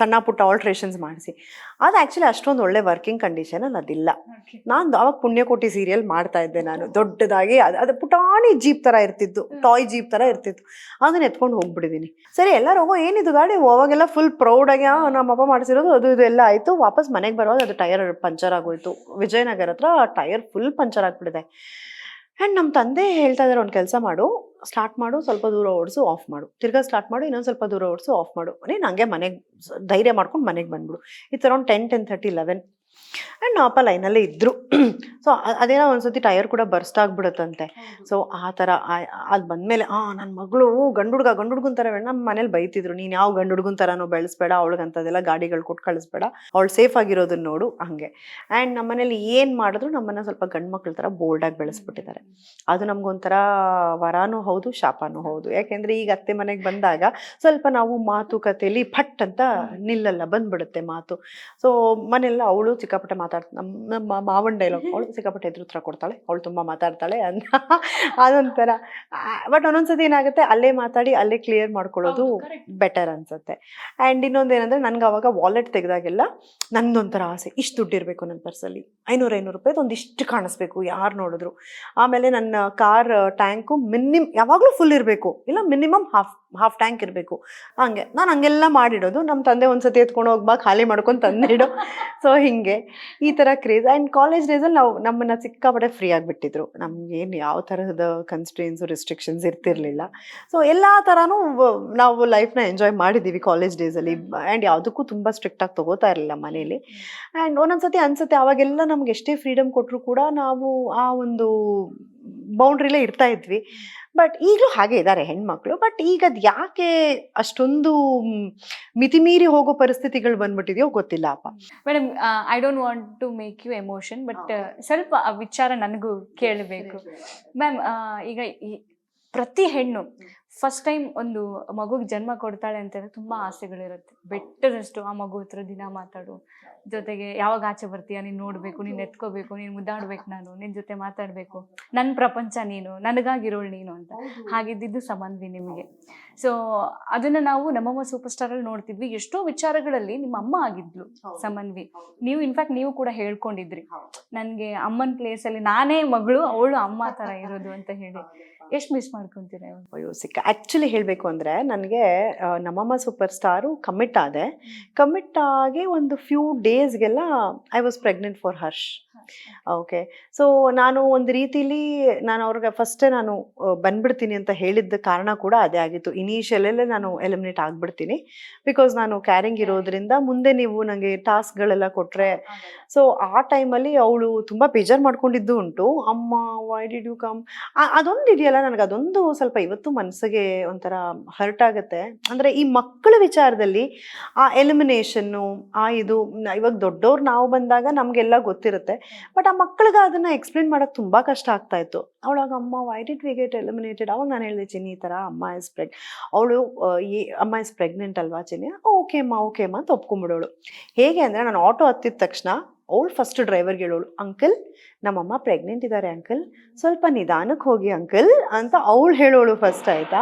Speaker 2: ಸಣ್ಣ ಪುಟ್ಟ ಆಲ್ಟ್ರೇಷನ್ಸ್ ಮಾಡಿಸಿ. ಅದು ಆ್ಯಕ್ಚುಲಿ ಅಷ್ಟೊಂದು ಒಳ್ಳೆ ವರ್ಕಿಂಗ್ ಕಂಡೀಷನಲ್ಲಿ ಅದಿಲ್ಲ. ನಾನು ಅವಾಗ ಪುಣ್ಯಕೋಟಿ ಸೀರಿಯಲ್ ಮಾಡ್ತಾ ಇದ್ದೆ ನಾನು. ದೊಡ್ಡದಾಗಿ ಅದು ಅದು ಪುಟಾಣಿ ಜೀಪ್ ಥರ ಇರ್ತಿತ್ತು. ಟಾಯ್ ಜೀಪ್ ಥರ ಇರ್ತಿತ್ತು. ಅದನ್ನ ಎತ್ಕೊಂಡು ಹೋಗ್ಬಿಟ್ಟಿದ್ದೀನಿ ಸರಿ ಎಲ್ಲರೂ ಹೋಗೋ ಏನಿದು ಗಾಡಿ? ಅವಾಗೆಲ್ಲ ಫುಲ್ ಪ್ರೌಡಾಗಿ ನಮ್ಮ ನಮ್ಮಪ್ಪ ಮಾಡಿಸಿರೋದು ಅದು ಇದು ಎಲ್ಲ ಆಯಿತು. ವಾಪಸ್ ಮನೆಗೆ ಬರುವಾಗ ಅದು ಟೈರ್ ಪಂಚರ್ ಆಗೋಯ್ತು. ವಿಜಯನಗರ ಹತ್ರ ಟೈರ್ ಫುಲ್ ಪಂಚರ್ ಆಗಿಬಿಟ್ಟಿದೆ. ಆ್ಯಂಡ್ ನಮ್ಮ ತಂದೆ ಹೇಳ್ತಾ ಇದ್ದಾರೆ ಒಂದು ಕೆಲಸ ಮಾಡು ಸ್ಟಾರ್ಟ್ ಮಾಡು, ಸ್ವಲ್ಪ ದೂರ ಓಡಿಸು ಆಫ್ ಮಾಡು. ತಿರ್ಗಾ ಸ್ಟಾರ್ಟ್ ಮಾಡು, ಇನ್ನೊಂದು ಸ್ವಲ್ಪ ದೂರ ಓಡಿಸು ಆಫ್ ಮಾಡು. ನೀನು ಹಂಗೆ ಮನೆಗೆ, ಧೈರ್ಯ ಮಾಡ್ಕೊಂಡು ಮನೆಗೆ ಬಂದ್ಬಿಡು. It's around ten ten thirty eleven and ಅಪ್ಪ ಲೈನಲ್ಲೇ ಇದ್ದರು ಸೊ ಅದೇನೋ ಒಂದ್ಸತಿ ಟೈರ್ ಕೂಡ ಬರ್ಸ್ಟ್ ಆಗಿಬಿಡುತ್ತಂತೆ. ಸೊ ಆ ಥರ ಅದು ಬಂದಮೇಲೆ ಆ ನನ್ನ ಮಗಳು ಗಂಡು ಹುಡುಗ ಗಂಡು ಹುಡುಗನ ಥರ ನಮ್ಮ ಮನೇಲಿ ಬೈತಿದ್ರು. ನೀನು ಯಾವ ಗಂಡು ಹುಡುಗನ ಥರನೂ ಬೆಳೆಸ್ಬೇಡ ಅವಳಿಗಂಥದ್ದೆಲ್ಲ ಗಾಡಿಗಳು ಕೊಟ್ಟು ಕಳಿಸ್ಬೇಡ. ಅವಳು ಸೇಫ್ ಆಗಿರೋದನ್ನ ನೋಡು ಹಂಗೆ. ಆ್ಯಂಡ್ ನಮ್ಮ ಮನೇಲಿ ಏನು ಮಾಡಿದ್ರು ನಮ್ಮನ್ನ ಸ್ವಲ್ಪ ಗಂಡು ಮಕ್ಳ ಥರ ಬೋಲ್ಡಾಗಿ ಬೆಳೆಸ್ಬಿಟ್ಟಿದ್ದಾರೆ. ಅದು ನಮಗೊಂಥರ ವರಾನೂ ಹೌದು ಶಾಪನೂ ಹೌದು. ಯಾಕೆಂದರೆ ಈಗ ಅತ್ತೆ ಮನೆಗೆ ಬಂದಾಗ ಸ್ವಲ್ಪ ನಾವು ಮಾತುಕತೆಯಲ್ಲಿ ಫಟ್ ಅಂತ ನಿಲ್ಲಲ್ಲ ಬಂದ್ಬಿಡುತ್ತೆ ಮಾತು. ಸೊ ಮನೆಯಲ್ಲ ಅವಳು ಸಿಕ್ಕಾಪಟ್ಟೆ ಮಾತಾಡ್ತಾ ನಮ್ಮ ನಮ್ಮ ಮಾವನ ಡೈಲಾಗ್ ಅವಳು ಸಿಕ್ಕಾಪಟ್ಟೆ ಎದುರು ಉತ್ತರ ಕೊಡ್ತಾಳೆ. ಅವಳು ತುಂಬ ಮಾತಾಡ್ತಾಳೆ ಅಂತ ಅದೊಂಥರ. ಬಟ್ ಒಂದೊಂದ್ಸತಿ ಏನಾಗುತ್ತೆ ಅಲ್ಲೇ ಮಾತಾಡಿ ಅಲ್ಲೇ ಕ್ಲಿಯರ್ ಮಾಡ್ಕೊಳ್ಳೋದು ಬೆಟರ್ ಅನ್ಸುತ್ತೆ. ಆ್ಯಂಡ್ ಇನ್ನೊಂದು ಏನಂದ್ರೆ ನನಗೆ ಅವಾಗ ವಾಲೆಟ್ ತೆಗೆದಾಗೆಲ್ಲ ನನ್ನದೊಂಥರ ಆಸೆ. ಇಷ್ಟು ದುಡ್ಡು ಇರಬೇಕು ನನ್ನ ಪರ್ಸಲ್ಲಿ ಐನೂರು ಐನೂರು ರೂಪಾಯಿ ಒಂದು ಇಷ್ಟು ಕಾಣಿಸ್ಬೇಕು ಯಾರು ನೋಡಿದ್ರು. ಆಮೇಲೆ ನನ್ನ ಕಾರ್ ಟ್ಯಾಂಕು ಮಿನಿಮ್ ಯಾವಾಗಲೂ ಫುಲ್ ಇರಬೇಕು. ಇಲ್ಲ ಮಿನಿಮಮ್ ಹಾಫ್ ಹಾಫ್ ಟ್ಯಾಂಕ್ ಇರಬೇಕು. ಹಂಗೆ. ನಾನು ಹಂಗೆಲ್ಲ ಮಾಡಿಡೋದು. ನಮ್ಮ ತಂದೆ ಒಂದ್ಸತಿ ಎತ್ಕೊಂಡು ಹೋಗ್ಬಾ ಖಾಲಿ ಮಾಡ್ಕೊಂಡು ತಂದಿಡು. ಸೊ ಹಿಂಗೆ. ಈ ತರ ಕ್ರೇಜ್ ಅಂಡ್ ಕಾಲೇಜ್ ಡೇಸಲ್ಲಿ ನಾವು ನಮ್ಮನ್ನ ಸಿಕ್ಕಾಪಟ್ಟೆ ಫ್ರೀ ಆಗಿಬಿಟ್ಟಿದ್ರು. ನಮ್ಗೇನು ಯಾವ ತರಹದ ಕನ್ಸ್ಟ್ರೇನ್ಸು ರಿಸ್ಟ್ರಿಕ್ಷನ್ಸ್ ಇರ್ತಿರ್ಲಿಲ್ಲ. ಸೊ ಎಲ್ಲ ಥರನೂ ನಾವು ಲೈಫ್ನ ಎಂಜಾಯ್ ಮಾಡಿದ್ದೀವಿ ಕಾಲೇಜ್ ಡೇಸಲ್ಲಿ ಆ್ಯಂಡ್ ಯಾವುದಕ್ಕೂ ಸ್ಟ್ರಿಕ್ಟ್ ಆಗಿ ತಗೋತಾ ಇರಲಿಲ್ಲ ಮನೇಲಿ. ಅಂಡ್ ಒಂದೊಂದ್ಸತಿ ಅನ್ಸುತ್ತೆ ಅವಾಗೆಲ್ಲ ನಮ್ಗೆ ಎಷ್ಟೇ ಫ್ರೀಡಮ್ ಕೊಟ್ಟರು ಕೂಡ ನಾವು ಆ ಒಂದು ಬೌಂಡ್ರಿಲೇ ಇರ್ತಾ ಇದ್ವಿ. ಬಟ್ ಈಗಲೂ ಹಾಗೆ ಇದ್ದಾರೆ ಹೆಣ್ಮಕ್ಳು. ಬಟ್ ಈಗ ಅದು ಯಾಕೆ ಅಷ್ಟೊಂದು ಮಿತಿಮೀರಿ ಹೋಗೋ ಪರಿಸ್ಥಿತಿಗಳು ಬಂದ್ಬಿಟ್ಟಿದೆಯೋ ಗೊತ್ತಿಲ್ಲ ಅಪ್ಪ.
Speaker 1: Madam I don't want to make you emotion but ಸ್ವಲ್ಪ ಆ ವಿಚಾರ ನನಗೂ ಕೇಳಬೇಕು. ಮ್ಯಾಮ್ ಈಗ ಪ್ರತಿ ಹೆಣ್ಣು ಫಸ್ಟ್ ಟೈಮ್ ಒಂದು ಮಗುಗೆ ಜನ್ಮ ಕೊಡ್ತಾಳೆ ಅಂತಂದ್ರೆ ತುಂಬಾ ಆಸೆಗಳಿರುತ್ತೆ. ಬೆಟ್ಟದಷ್ಟು ಆ ಮಗು ಹತ್ರ ದಿನ ಮಾತಾಡು. ಜೊತೆಗೆ ಯಾವಾಗ ಆಚೆ ಬರ್ತೀಯ? ನೀನು ನೋಡ್ಬೇಕು ನೀನು ಎತ್ಕೋಬೇಕು ನೀನು ಮುದ್ದಾಡ್ಬೇಕು ನಾನು ನಿನ್ನ ಜೊತೆ ಮಾತಾಡ್ಬೇಕು. ನನ್ನ ಪ್ರಪಂಚ ನೀನು ನನಗಾಗಿರೋಳು ನೀನು ಅಂತ. ಹಾಗಿದ್ದಿದ್ದು ಸಂಬಂಧಿ ನಿಮಗೆ. ಸೊ ಅದನ್ನ ನಾವು ನಮ್ಮಮ್ಮ ಸೂಪರ್ ಸ್ಟಾರ್ ಅಲ್ಲಿ ನೋಡ್ತಿದ್ವಿ. ಎಷ್ಟೋ ವಿಚಾರಗಳಲ್ಲಿ ನಿಮ್ಮ ಅಮ್ಮ ಆಗಿದ್ಲು ಸಮನ್ವಿ ನೀವು ಇನ್ಫ್ಯಾಕ್ಟ್ ನೀವು ಕೂಡ ಹೇಳ್ಕೊಂಡಿದ್ರಿ. ನನ್ಗೆ ಅಮ್ಮನ್ ಪ್ಲೇಸ್ ಅಲ್ಲಿ ನಾನೇ ಮಗಳು ಅವಳು ಅಮ್ಮ ತರ ಇರೋದು ಅಂತ ಹೇಳಿ. ಎಷ್ಟು ಮಿಸ್ ಮಾಡ್ಕೊಂತೀರಾ?
Speaker 2: ಅಯ್ಯೋ ಸಿಕ್ಕ ಆ್ಯಕ್ಚುಲಿ ಹೇಳಬೇಕು ಅಂದರೆ ನನಗೆ ನಮ್ಮಮ್ಮ ಸೂಪರ್ ಸ್ಟಾರು ಕಮಿಟ್ ಆದೆ ಕಮಿಟ್ ಆಗಿ ಒಂದು few ಡೇಸ್ಗೆಲ್ಲ I was pregnant for Harsh. Okay so ನಾನು ಒಂದು ರೀತಿಲಿ ನಾನು ಅವ್ರಿಗೆ ಫಸ್ಟೇ ನಾನು ಬಂದ್ಬಿಡ್ತೀನಿ ಅಂತ ಹೇಳಿದ್ದ ಕಾರಣ ಕೂಡ ಅದೇ ಆಗಿತ್ತು. ಇನಿಷಿಯಲಲ್ಲೇ ನಾನು ಎಲಿಮಿನೇಟ್ ಆಗಿಬಿಡ್ತೀನಿ. ಬಿಕಾಸ್ ನಾನು ಕ್ಯಾರಿಂಗ್ ಇರೋದ್ರಿಂದ ಮುಂದೆ ನೀವು ನನಗೆ ಟಾಸ್ಕ್ಗಳೆಲ್ಲ ಕೊಟ್ಟರೆ ಸೊ ಆ ಟೈಮಲ್ಲಿ ಅವಳು ತುಂಬ ಬೇಜಾರು ಮಾಡ್ಕೊಂಡಿದ್ದು ಉಂಟು. ಅಮ್ಮ ವೈ ಡಿಡ್ ಯು ಕಮ್ ಅದೊಂದು ಇದೆಯಲ್ಲ ನನಗೆ ಅದೊಂದು ಸ್ವಲ್ಪ ಇವತ್ತು ಮನಸ್ಸಿಗೆ ಒಂಥರ ಹರ್ಟ್ ಆಗುತ್ತೆ. ಅಂದರೆ ಈ ಮಕ್ಕಳ ವಿಚಾರದಲ್ಲಿ ಆ ಎಲಿಮಿನೇಷನ್ನು ಆ ಇದು ಇವಾಗ ದೊಡ್ಡವ್ರು ನಾವು ಬಂದಾಗ ನಮಗೆಲ್ಲ ಗೊತ್ತಿರುತ್ತೆ. ಬಟ್ ಆ ಮಕ್ಕಳಿಗೆ ಅದನ್ನು ಎಕ್ಸ್ಪ್ಲೇನ್ ಮಾಡೋಕ್ಕೆ ತುಂಬ ಕಷ್ಟ ಆಗ್ತಾ ಇತ್ತು. ಅವಳಾಗ, ಅಮ್ಮ why did we get eliminated ಅವಾಗ ನಾನು ಹೇಳಿದೆ, ಚಿನ್ನಿ, ಈ ಥರ ಅಮ್ಮ ಇಸ್ ಪ್ರೆಗ್ ಅವಳು ಈ ಅಮ್ಮ ಇಸ್ ಪ್ರೆಗ್ನೆಂಟ್ ಅಲ್ವಾ ಚಿನ್ನಿ? ಓಕೆ ಅಮ್ಮ ಓಕೆ ಅಮ್ಮ ಅಂತ ಒಪ್ಕೊಂಬಿಡೋಳು ಹೇಗೆ ಅಂದರೆ, ನಾನು ಆಟೋ ಹತ್ತಿದ ತಕ್ಷಣ ಅವಳು ಫಸ್ಟ್ ಡ್ರೈವರ್ಗೆ ಹೇಳೋಳು ಅಂಕಲ್ ನಮ್ಮಮ್ಮ ಪ್ರೆಗ್ನೆಂಟ್ ಇದ್ದಾರೆ ಅಂಕಲ್ ಸ್ವಲ್ಪ ನಿಧಾನಕ್ಕೆ ಹೋಗಿ ಅಂಕಲ್ ಅಂತ ಅವಳು ಹೇಳೋಳು ಫಸ್ಟ್ ಆಯಿತಾ?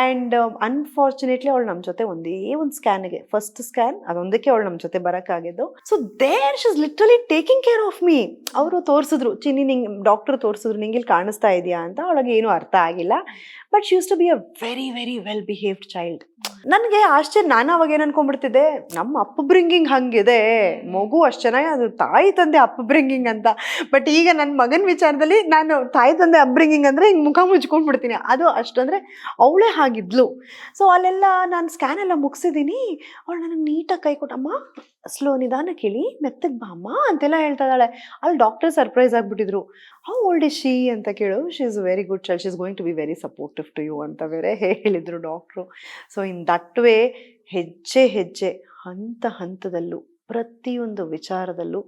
Speaker 2: ಆ್ಯಂಡ್ ಅನ್ಫಾರ್ಚುನೇಟ್ಲಿ ಅವಳು ನಮ್ಮ ಜೊತೆ ಒಂದೇ ಒಂದು ಸ್ಕ್ಯಾನ್ಗೆ ಫಸ್ಟ್ ಸ್ಕ್ಯಾನ್ ಅದೊಂದಕ್ಕೆ ಅವಳು ನಮ್ಮ ಜೊತೆ ಬರೋಕ್ಕಾಗಿದ್ದು so there she is literally taking care of me ಅವರು ತೋರಿಸಿದ್ರು, ಚಿನ್ನಿ, ನಿಂಗೆ ಡಾಕ್ಟರ್ ತೋರಿಸಿದ್ರು, ನಿಂಗೆ ಇಲ್ಲಿ ಕಾಣಿಸ್ತಾ ಇದೆಯಾ? ಅಂತ ಅವಳಿಗೆ ಏನೂ ಅರ್ಥ ಆಗಿಲ್ಲ. But she use to be a very very well behaved child ನನಗೆ ಆಶ್ಚರ್ಯ, ನಾನು ಅವಾಗ ಏನು ಅನ್ಕೊಂಡ್ಬಿಡ್ತಿದ್ದೆ? ನಮ್ಮ ಅಪ್ ಬ್ರಿಂಗಿಂಗ್ ಹಂಗಿದೆ. ಮಗು ಅಷ್ಟು ಚೆನ್ನಾಗಿ ಅದು ತಾಯಿ ತಂದೆ ಅಪ್ ಬ್ರಿಂಗಿಂಗ್ ಅಂತ. ಬಟ್ ಈಗ ನನ್ನ ಮಗನ ವಿಚಾರದಲ್ಲಿ ನಾನು ತಾಯಿ ತಂದೆ ಅಪ್ಬ್ರಿಂಗಿಂಗ್ ಅಂದರೆ ಹಿಂಗೆ ಮುಖ ಮುಚ್ಕೊಂಡ್ಬಿಡ್ತೀನಿ ಅದು ಅಷ್ಟಂದರೆ ಅವಳೇ ಹಾಗಿದ್ಲು ಸೊ ಅಲ್ಲೆಲ್ಲ ನಾನು ಸ್ಕ್ಯಾನ್ ಎಲ್ಲ ಮುಗಿಸಿದ್ದೀನಿ ಅವಳು ನನಗೆ ನೀಟಾಗಿ ಕೈ ಕೊಟ್ಟಮ್ಮ ಸ್ಲೋ ನಿಧಾನ ಕೇಳಿ, ಮೆತ್ತಗೆ ಬಾಮ್ಮ ಅಂತೆಲ್ಲ ಹೇಳ್ತಾ ಇದ್ದಾಳೆ. ಅಲ್ಲಿ ಡಾಕ್ಟರ್ ಸರ್ಪ್ರೈಸ್ ಆಗಿಬಿಟ್ಟಿದ್ರು. ಹೌ ಓಲ್ಡ್ ಇಸ್ ಶಿ ಅಂತ ಕೇಳು. She is very good child she is going to be very supportive to you ಅಂತ ಬೇರೆ ಹೇಳಿದರು doctor so in that way ಹೆಜ್ಜೆ ಹೆಜ್ಜೆ, ಹಂತ ಹಂತದಲ್ಲೂ. ಪ್ರತಿಯೊಂದು ವಿಚಾರದಲ್ಲೂ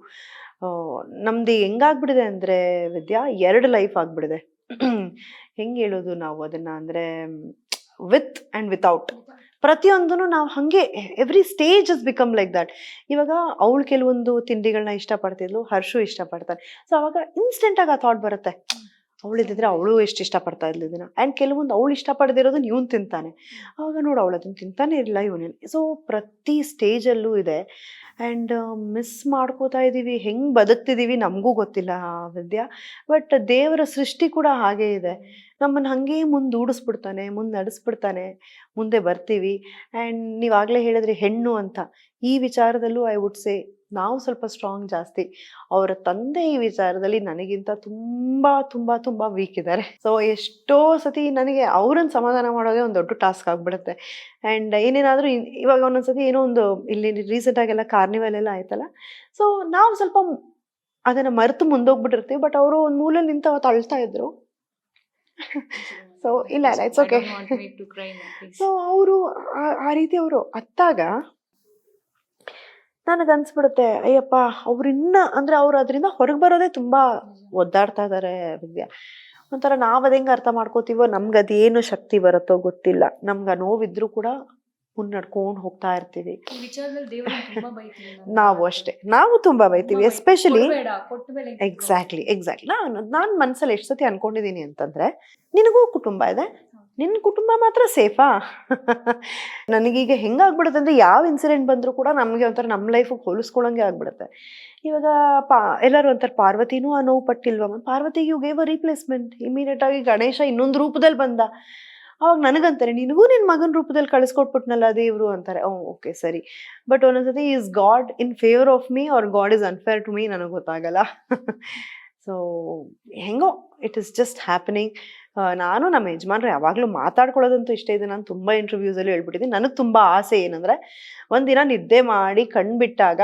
Speaker 2: ನಮ್ದು ಹೆಂಗಾಗ್ಬಿಡಿದೆ ಅಂದರೆ ವಿದ್ಯಾ, ಎರಡು ಲೈಫ್ ಆಗ್ಬಿಡಿದೆ ಹೆಂಗೆ ಹೇಳೋದು ನಾವು ಅದನ್ನು ಅಂದರೆ ವಿತ್ ಆ್ಯಂಡ್ ವಿತೌಟ್ ಪ್ರತಿಯೊಂದೂ ನಾವು ಹಾಗೆ every stage is become like that ಇವಾಗ ಅವಳು ಕೆಲವೊಂದು ತಿಂಡಿಗಳನ್ನ ಇಷ್ಟಪಡ್ತಿದ್ಲು, ಹರ್ಷು ಇಷ್ಟಪಡ್ತಾನೆ ಸೊ ಅವಾಗ ಇನ್ಸ್ಟೆಂಟಾಗಿ ಆ ಥಾಟ್ ಬರುತ್ತೆ. ಅವಳಿದ್ರೆ ಅವಳು ಎಷ್ಟು ಇಷ್ಟಪಡ್ತಾ ಇದ್ಲು ಇದನ್ನ. ಆ್ಯಂಡ್ ಕೆಲವೊಂದು ಅವಳು ಇಷ್ಟಪಡದಿರೋದನ್ನ ಇವನು ತಿಂತಾನೆ. ಆವಾಗ ನೋಡು, ಅವಳು ಅದನ್ನು ತಿಂತಾನೆ ಇರಲಿಲ್ಲ ಇವನೇನು ಸೊ ಪ್ರತಿ ಸ್ಟೇಜಲ್ಲೂ ಇದೆ. ಆ್ಯಂಡ್ ಮಿಸ್ ಮಾಡ್ಕೋತಾ ಇದ್ದೀವಿ ಹೆಂಗೆ ಬದುಕ್ತಿದ್ದೀವಿ ನಮಗೂ ಗೊತ್ತಿಲ್ಲ, ವಿದ್ಯ. ಬಟ್ ದೇವರ ಸೃಷ್ಟಿ ಕೂಡ ಹಾಗೇ ಇದೆ. ನಮ್ಮನ್ನು ಹಾಗೇ ಮುಂದೂಡಿಸ್ಬಿಡ್ತಾನೆ, ಮುಂದೆ ನಡೆಸ್ಬಿಡ್ತಾನೆ, ಮುಂದೆ ಬರ್ತೀವಿ. ಆ್ಯಂಡ್ ನೀವಾಗಲೇ ಹೇಳಿದ್ರೆ ಹೆಣ್ಣು ಅಂತ. ಈ ವಿಚಾರದಲ್ಲೂ ಐ ವುಡ್ ಸೇ ನಾವು ಸ್ವಲ್ಪ ಸ್ಟ್ರಾಂಗ್ ಜಾಸ್ತಿ. ಅವರ ತಂದೆ ಈ ವಿಚಾರದಲ್ಲಿ ನನಗಿಂತ ತುಂಬ ತುಂಬ ತುಂಬ ವೀಕ್ ಇದ್ದಾರೆ ಸೊ ಎಷ್ಟೋ ಸತಿ ನನಗೆ ಅವ್ರನ್ನ ಸಮಾಧಾನ ಮಾಡೋದೇ ಒಂದು ದೊಡ್ಡ ಟಾಸ್ಕ್ ಆಗ್ಬಿಡುತ್ತೆ. ಆ್ಯಂಡ್ ಏನೇನಾದರೂ ಇವಾಗ ಒಂದೊಂದ್ಸತಿ ಏನೋ ಒಂದು ಇಲ್ಲಿ ರೀಸೆಂಟಾಗೆಲ್ಲ ಕಾರ್ನಿವಲ್ ಎಲ್ಲ ಆಯ್ತಲ್ಲ. ಸೊ ನಾವು ಸ್ವಲ್ಪ ಅದನ್ನು ಮರೆತು ಮುಂದೋಗ್ಬಿಟ್ಟಿರ್ತೀವಿ. ಬಟ್ ಅವರು ಒಂದು ಮೂಲಲ್ಲಿ ನಿಂತ ಅವತ್ತು ಅಳ್ತಾ ಇದ್ರು ಸೊ ಇಲ್ಲ ಇಲ್ಲ ಇಟ್ಸ್ ಓಕೆ ಸೊ ಅವರು ಆ ರೀತಿ ಅವರು ಅತ್ತಾಗ ನನಗನ್ಸ್ಬಿಡುತ್ತೆ ಅಯ್ಯಪ್ಪ, ಅವ್ರಿನ್ನ ಅಂದ್ರೆ ಅವ್ರು ಅದರಿಂದ ಹೊರಗೆ ಬರೋದೇ ತುಂಬಾ ಒದ್ದಾಡ್ತಾ ಇದ್ದಾರೆ ವಿದ್ಯಾ. ಒಂಥರ ನಾವ್ ಅದ್ ಅರ್ಥ ಮಾಡ್ಕೋತೀವೋ, ನಮ್ಗೆ ಅದೇನು ಶಕ್ತಿ ಬರುತ್ತೋ ಗೊತ್ತಿಲ್ಲ. ನಮ್ಗೆ ನೋವಿದ್ರು ಕೂಡ ಮುನ್ನಡ್ಕೊಂಡು ಹೋಗ್ತಾ ಇರ್ತೀವಿ. ನಾವು ಅಷ್ಟೇ. ನಾವು ತುಂಬಾ ಬೈತೀವಿ ಎಸ್ಪೆಷಲಿ ಎಕ್ಸಾಕ್ಟ್ಲಿ ಎಕ್ಸಾಕ್ಟ್ಲಿ ನಾನು ನಾನು ಮನ್ಸಲ್ಲಿ ಎಷ್ಟು ಸತಿ ಅನ್ಕೊಂಡಿದೀನಿ ಅಂತಂದ್ರೆ ನಿನಗೂ ಕುಟುಂಬ ಇದೆ. ನಿನ್ನ ಕುಟುಂಬ ಮಾತ್ರ ಸೇಫಾ? ನನಗೀಗ ಹೆಂಗಾಗ್ಬಿಡುತ್ತೆ ಅಂದ್ರೆ ಯಾವ ಇನ್ಸಿಡೆಂಟ್ ಬಂದರೂ ಕೂಡ ನಮಗೆ ಒಂಥರ ನಮ್ಮ ಲೈಫಿಗೆ ಹೋಲಿಸ್ಕೊಳಂಗೆ ಆಗ್ಬಿಡುತ್ತೆ. ಇವಾಗ ಪಾ ಎಲ್ಲರೂ ಒಂಥರ ಪಾರ್ವತಿನೂ ಆ ನೋವು ಪಟ್ಟಿಲ್ವಮ್ಮ ಪಾರ್ವತಿಗೆ you gave a replacement immediate ಆಗಿ ಗಣೇಶ ಇನ್ನೊಂದು ರೂಪದಲ್ಲಿ ಬಂದ. ಅವಾಗ ನನಗಂತಾರೆ, ನಿನಗೂ ನಿನ್ನ ಮಗನ ರೂಪದಲ್ಲಿ ಕಳಿಸ್ಕೊಟ್ಬಿಟ್ನಲ್ಲ ದೇವರು ಅಂತಾರೆ. ಓ, ಓಕೆ, ಸರಿ. But ಒಂದೊಂದ್ಸತಿ is God in favour of me or God is unfair to me ನನಗೆ ಗೊತ್ತಾಗಲ್ಲ. ಸೊ, ಹೆಂಗೋ, ಇಟ್ ಇಸ್ ಜಸ್ಟ್ ಹ್ಯಾಪನಿಂಗ್. ನಾನು ನಮ್ಮ ಯಜಮಾನ್ರು ಯಾವಾಗಲೂ ಮಾತಾಡ್ಕೊಳ್ಳೋದಂತೂ ಇಷ್ಟ ಇದೆ. ನಾನು ತುಂಬ ಇಂಟರ್ವ್ಯೂಸಲ್ಲಿ ಹೇಳ್ಬಿಟ್ಟಿದ್ದೀನಿ. ನನಗೆ ತುಂಬ ಆಸೆ ಏನಂದರೆ, ಒಂದಿನ ನಿದ್ದೆ ಮಾಡಿ ಕಣ್ಬಿಟ್ಟಾಗ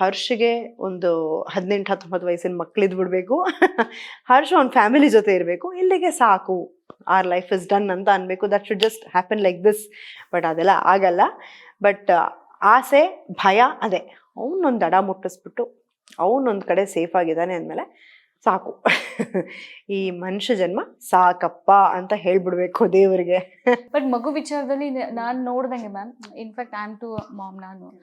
Speaker 2: ಹರ್ಷಿಗೆ ಒಂದು ಹದಿನೆಂಟು, ಹತ್ತೊಂಬತ್ತು ವಯಸ್ಸಿನ ಮಕ್ಳಿದ್ ಬಿಡಬೇಕು ಹರ್ಷ ಅವ್ನ ಫ್ಯಾಮಿಲಿ ಜೊತೆ ಇರಬೇಕು. ಇಲ್ಲಿಗೆ ಸಾಕು. ಆರ್ ಲೈಫ್ ಇಸ್ ಡನ್ ಅಂತ ಅನ್ಬೇಕು. That should just happen like this but ಅದೆಲ್ಲ ಆಗಲ್ಲ. ಬಟ್ ಆಸೆ, ಭಯ, ಅದೇ. ಅವನೊಂದು ದಡ ಮುಟ್ಟಿಸ್ಬಿಟ್ಟು ಅವನೊಂದು ಕಡೆ ಸೇಫ್ ಆಗಿದ್ದಾನೆ ಅಂದಮೇಲೆ ಸಾಕು. ಈ ಮನುಷ್ಯ ಜನ್ಮ ಸಾಕಪ್ಪ ಅಂತ ಹೇಳ್ಬಿಡ್ಬೇಕು ದೇವರಿಗೆ.
Speaker 1: ಬಟ್ ಮಗು ವಿಚಾರದಲ್ಲಿ ನಾನು ನೋಡ್ದಂಗೆ ma'am in fact am two mom ನಾನು.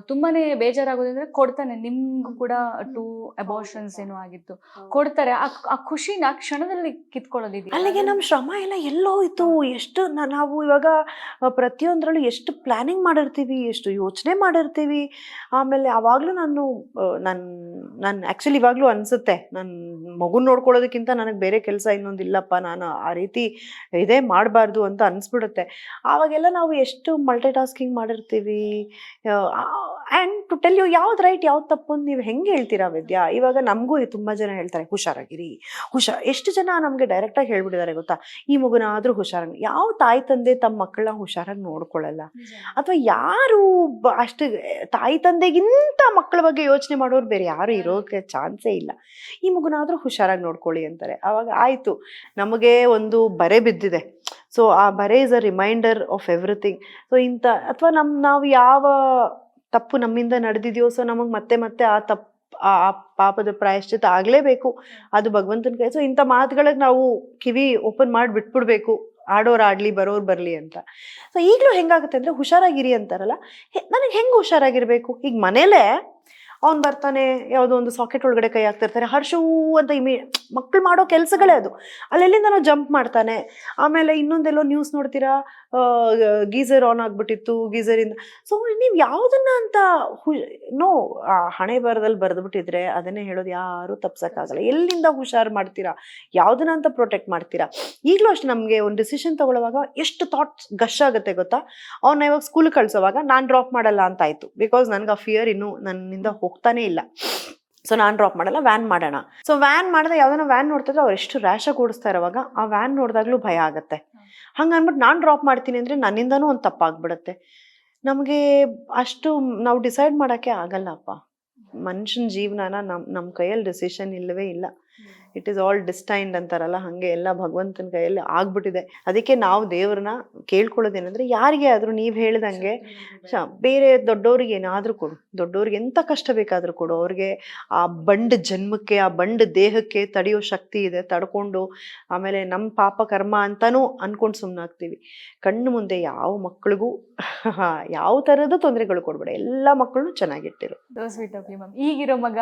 Speaker 1: ತುಂಬಾನೇ ಬೇಜಾರಾಗೋದಂದ್ರೆ ಕೊಡ್ತಾನೆ. ನಿಮ್ಗೂ ಕೂಡ ಟೂ ಅಬಾರ್ಷನ್ಸ್ ಏನೋ ಆಗಿತ್ತು. ಕೊಡ್ತಾರೆ. ಆ ಆ ಖುಷಿನ ಕ್ಷಣದಲ್ಲಿ ಕಿತ್ಕೊಳ್ಳೋದಿದೆ
Speaker 2: ಅಲ್ಲಿಗೆ ನಮ್ಮ ಶ್ರಮ ಎಲ್ಲ ಎಲ್ಲೋಯ್ತು ಎಷ್ಟು ನಾವು ಇವಾಗ ಪ್ರತಿಯೊಂದರಲ್ಲೂ ಎಷ್ಟು ಪ್ಲಾನಿಂಗ್ ಮಾಡಿರ್ತೀವಿ ಎಷ್ಟು ಯೋಚನೆ ಮಾಡಿರ್ತೀವಿ. ಆಮೇಲೆ ಆವಾಗಲೂ ನಾನು ನನ್ನ ನಾನು ಆ್ಯಕ್ಚುಲಿ ಇವಾಗಲೂ ಅನಿಸುತ್ತೆ. ನನ್ನ ಮಗು ನೋಡ್ಕೊಳ್ಳೋದಕ್ಕಿಂತ ನನಗೆ ಬೇರೆ ಕೆಲಸ ಇನ್ನೊಂದಿಲ್ಲಪ್ಪ ನಾನು ಆ ರೀತಿ ಇದೇ ಮಾಡಬಾರ್ದು ಅಂತ ಅನಿಸ್ಬಿಡುತ್ತೆ. ಆವಾಗೆಲ್ಲ ನಾವು ಎಷ್ಟು ಮಲ್ಟಿ ಟಾಸ್ಕಿಂಗ್ ಮಾಡಿರ್ತೀವಿ ಆ್ಯಂಡ್ ಟು ಟೆಲ್ ಯು ಯಾವ್ದು ರೈಟ್ ಯಾವ್ದು ತಪ್ಪು ಅಂತ ನೀವು ಹೆಂಗೆ ಹೇಳ್ತೀರಾ ವಿದ್ಯಾ? ಇವಾಗ ನಮಗೂ ತುಂಬ ಜನ ಹೇಳ್ತಾರೆ ಹುಷಾರಾಗಿರಿ ಹುಷಾರ್ ಎಷ್ಟು ಜನ ನಮಗೆ ಡೈರೆಕ್ಟಾಗಿ ಹೇಳ್ಬಿಟ್ಟಿದ್ದಾರೆ ಗೊತ್ತಾ? ಈ ಮಗುನ ಆದರೂ ಹುಷಾರಾಗಿ ಯಾವ ತಾಯಿ ತಂದೆ ತಮ್ಮ ಮಕ್ಕಳನ್ನ ಹುಷಾರಾಗಿ ನೋಡ್ಕೊಳ್ಳಲ್ಲ ಅಥವಾ ಯಾರು ಅಷ್ಟು ತಾಯಿ ತಂದೆಗಿಂತ ಮಕ್ಕಳ ಬಗ್ಗೆ ಯೋಚನೆ ಮಾಡೋರು ಬೇರೆ ಯಾರು ಇರೋಕ್ಕೆ ಚಾನ್ಸೇ ಇಲ್ಲ. ಈ ಮಗುನಾದರೂ ಹುಷಾರಾಗಿ ನೋಡ್ಕೊಳ್ಳಿ ಅಂತಾರೆ. ಆವಾಗ ಆಯಿತು ನಮಗೆ ಒಂದು ಬರೆ ಬಿದ್ದಿದೆ. ಸೊ ಆ ಬರೆ is a reminder of everything so ಇಂಥ ಅಥವಾ ನಮ್ಮ ನಾವು ಯಾವ ತಪ್ಪು ನಮ್ಮಿಂದ ನಡೆದಿದೆಯೋ ಸೊ ನಮಗೆ ಮತ್ತೆ ಮತ್ತೆ ಆ ತಪ್ಪು ಆ ಪಾಪದ ಪ್ರಾಯಶ್ಚಿತ ಆಗಲೇಬೇಕು. ಅದು ಭಗವಂತನ ಕೈ ಸೊ ಇಂಥ ಮಾತುಗಳಿಗೆ ನಾವು ಕಿವಿ ಓಪನ್ ಮಾಡಿ ಬಿಟ್ಬಿಡ್ಬೇಕು. ಆಡೋರು ಆಡ್ಲಿ ಬರೋರು ಬರಲಿ ಅಂತ. ಸೊ ಈಗಲೂ ಹೆಂಗಾಗುತ್ತೆ ಅಂದರೆ ಹುಷಾರಾಗಿರಿ ಅಂತಾರಲ್ಲ. ನನಗೆ ಹೆಂಗೆ ಹುಷಾರಾಗಿರ್ಬೇಕು? ಈಗ ಮನೇಲೇ ಅವ್ನು ಬರ್ತಾನೆ ಯಾವುದೋ ಒಂದು ಸಾಕೆಟ್ ಒಳಗಡೆ ಕೈ ಹಾಕ್ತಿರ್ತಾರೆ. ಹರ್ಷವು ಅಂತ ಇಮಿ ಮಕ್ಕಳು ಮಾಡೋ ಕೆಲಸಗಳೇ ಅದು. ಅಲ್ಲೆಲ್ಲಿಂದ ನಾವು ಜಂಪ್ ಮಾಡ್ತಾನೆ. ಆಮೇಲೆ ಇನ್ನೊಂದೆಲ್ಲೋ ನ್ಯೂಸ್ ನೋಡ್ತೀರಾ? ಗೀಸರ್ ಆನ್ ಆಗ್ಬಿಟ್ಟಿತ್ತು, ಗೀಸರಿಂದ. ಸೊ ನೀವು ಯಾವುದನ್ನ ಅಂತ ನೋ ಹಣೆ ಬರದಲ್ಲಿ ಬರೆದ್ಬಿಟ್ಟಿದ್ರೆ ಅದನ್ನೇ ಹೇಳೋದು ಯಾರು ತಪ್ಸಕ್ಕಾಗಲ್ಲ. ಎಲ್ಲಿಂದ ಹುಷಾರು ಮಾಡ್ತೀರಾ? ಯಾವುದನ್ನ ಅಂತ ಪ್ರೊಟೆಕ್ಟ್ ಮಾಡ್ತೀರಾ? ಈಗಲೂ ಅಷ್ಟೇ ನಮಗೆ ಒಂದು ಡಿಸಿಷನ್ ತಗೊಳ್ಳುವಾಗ ಎಷ್ಟು ಥಾಟ್ಸ್ ಗಶ್ ಆಗುತ್ತೆ ಗೊತ್ತಾ? ಅವ್ನ ಇವಾಗ ಸ್ಕೂಲ್ ಕಳಿಸೋವಾಗ, ನಾನು ಡ್ರಾಪ್ ಮಾಡಲ್ಲ ಅಂತ ಆಯಿತು. ಬಿಕಾಸ್ ನನಗೆ ಆ ಫಿಯರ್ ಇನ್ನೂ ನನ್ನಿಂದ ಹೋಗ್ತಾನೇ ಇಲ್ಲ. ಸೊ ನಾನು ಡ್ರಾಪ್ ಮಾಡಲ್ಲ ವ್ಯಾನ್ ಮಾಡೋಣ. ಸೊ ವ್ಯಾನ್ ಮಾಡಿದ್ರೆ ಯಾವ್ದಾನ ವ್ಯಾನ್ ನೋಡ್ತಿದ್ರೆ ಅವ್ರು ಎಷ್ಟು ರ್ಯಾಶಾಗಿ ಓಡಿಸ್ತಾ ಇರೋವಾಗ ಆ ವ್ಯಾನ್ ನೋಡಿದಾಗ್ಲೂ ಭಯ ಆಗುತ್ತೆ. ಹಂಗೆ ಅಂದ್ಬಿಟ್ಟು ನಾನು ಡ್ರಾಪ್ ಮಾಡ್ತೀನಿ ಅಂದರೆ ನನ್ನಿಂದನೂ ಒಂದು ತಪ್ಪಾಗ್ಬಿಡುತ್ತೆ ನಮಗೆ ಅಷ್ಟು ನಾವು ಡಿಸೈಡ್ ಮಾಡೋಕ್ಕೆ ಆಗಲ್ಲಪ್ಪ. ಮನುಷ್ಯನ ಜೀವನನ ನಮ್ಮ ನಮ್ಮ ಕೈಯಲ್ಲಿ ಡಿಸಿಷನ್ ಇಲ್ಲವೇ ಇಲ್ಲ. ಇಟ್ ಈಸ್ ಆಲ್ ಡಿಸ್ಟೈನ್ಡ್ ಅಂತಾರಲ್ಲ ಹಂಗೆ ಎಲ್ಲ ಭಗವಂತನ ಕೈಯಲ್ಲಿ ಆಗ್ಬಿಟ್ಟಿದೆ. ಅದಕ್ಕೆ ನಾವು ದೇವ್ರನ್ನ ಕೇಳ್ಕೊಳ್ಳೋದೇನೆಂದ್ರೆ ಯಾರಿಗೆ ಆದ್ರೂ ನೀವು ಹೇಳ್ದಂಗೆ ಬೇರೆ ದೊಡ್ಡವ್ರಿಗೆ ಏನಾದ್ರೂ ಕೊಡು. ದೊಡ್ಡವ್ರಿಗೆ ಎಂತ ಕಷ್ಟ ಬೇಕಾದ್ರೂ ಕೊಡು. ಅವ್ರಿಗೆ ಆ ಬಂಡ್ ಜನ್ಮಕ್ಕೆ ಆ ಬಂಡ್ ದೇಹಕ್ಕೆ ತಡೆಯೋ ಶಕ್ತಿ ಇದೆ. ತಡ್ಕೊಂಡು ಆಮೇಲೆ ನಮ್ಮ ಪಾಪ ಕರ್ಮ ಅಂತಾನೂ ಅನ್ಕೊಂಡು ಸುಮ್ಮನಾಗ್ತೀವಿ ಕಣ್ಣು ಮುಂದೆ ಯಾವ ಮಕ್ಕಳಿಗೂ ಯಾವ ಥರದ ತೊಂದರೆಗಳು ಕೊಡ್ಬೇಡ. ಎಲ್ಲ ಮಕ್ಕಳು ಚೆನ್ನಾಗಿಟ್ಟಿರು.
Speaker 1: ಸ್ವೀಟ್ ಮ್ಯಾಮ್ ಈಗಿರೋ ಮಗ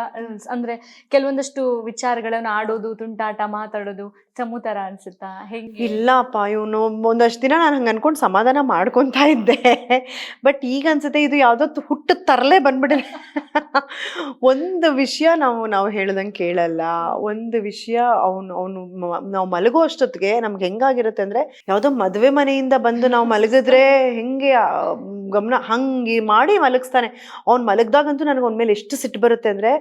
Speaker 1: ಅಂದ್ರೆ ಕೆಲವೊಂದಷ್ಟು ವಿಚಾರಗಳು ಅವನ ಆಡೋದು ತುಂಟಾಟ ಮಾತಾಡೋದು ಚಮು ತರ ಅನ್ಸುತ್ತಾ? ಹೆಂಗೆ?
Speaker 2: ಇಲ್ಲಪ್ಪ, ಇವನು ಒಂದಷ್ಟು ದಿನ ನಾನು ಹಂಗೆ ಅನ್ಕೊಂಡು ಸಮಾಧಾನ ಮಾಡ್ಕೊತಾ ಇದ್ದೆ. ಬಟ್ ಈಗ ಅನ್ಸುತ್ತೆ ಇದು ಯಾವುದೋ ಹುಟ್ಟು ತರಲೇ ಬಂದ್ಬಿಟ್ಟಿದೆ. ಒಂದು ವಿಷಯ ನಾವು ನಾವು ಹೇಳ್ದಂಗೆ ಕೇಳಲ್ಲ. ಒಂದು ವಿಷಯ ಅವನು ಅವನು ನಾವು ಮಲಗೋ ಅಷ್ಟೊತ್ತಿಗೆ ನಮ್ಗೆ ಹೆಂಗಾಗಿರುತ್ತೆ ಅಂದ್ರೆ, ಯಾವುದೋ ಮದುವೆ ಮನೆಯಿಂದ ಬಂದು ನಾವು ಮಲಗಿದ್ರೆ ಹೆಂಗೆ ಗಮನ ಹಂಗೆ ಮಾಡಿ ಮಲಗಿಸ್ತಾನೆ. ಅವ್ನು ಮಲಗ್ದಾಗಂತೂ ನನಗೆ ಅವ್ನ ಮೇಲೆ ಎಷ್ಟು ಸಿಟ್ಟು ಬರುತ್ತೆ ಅಂದರೆ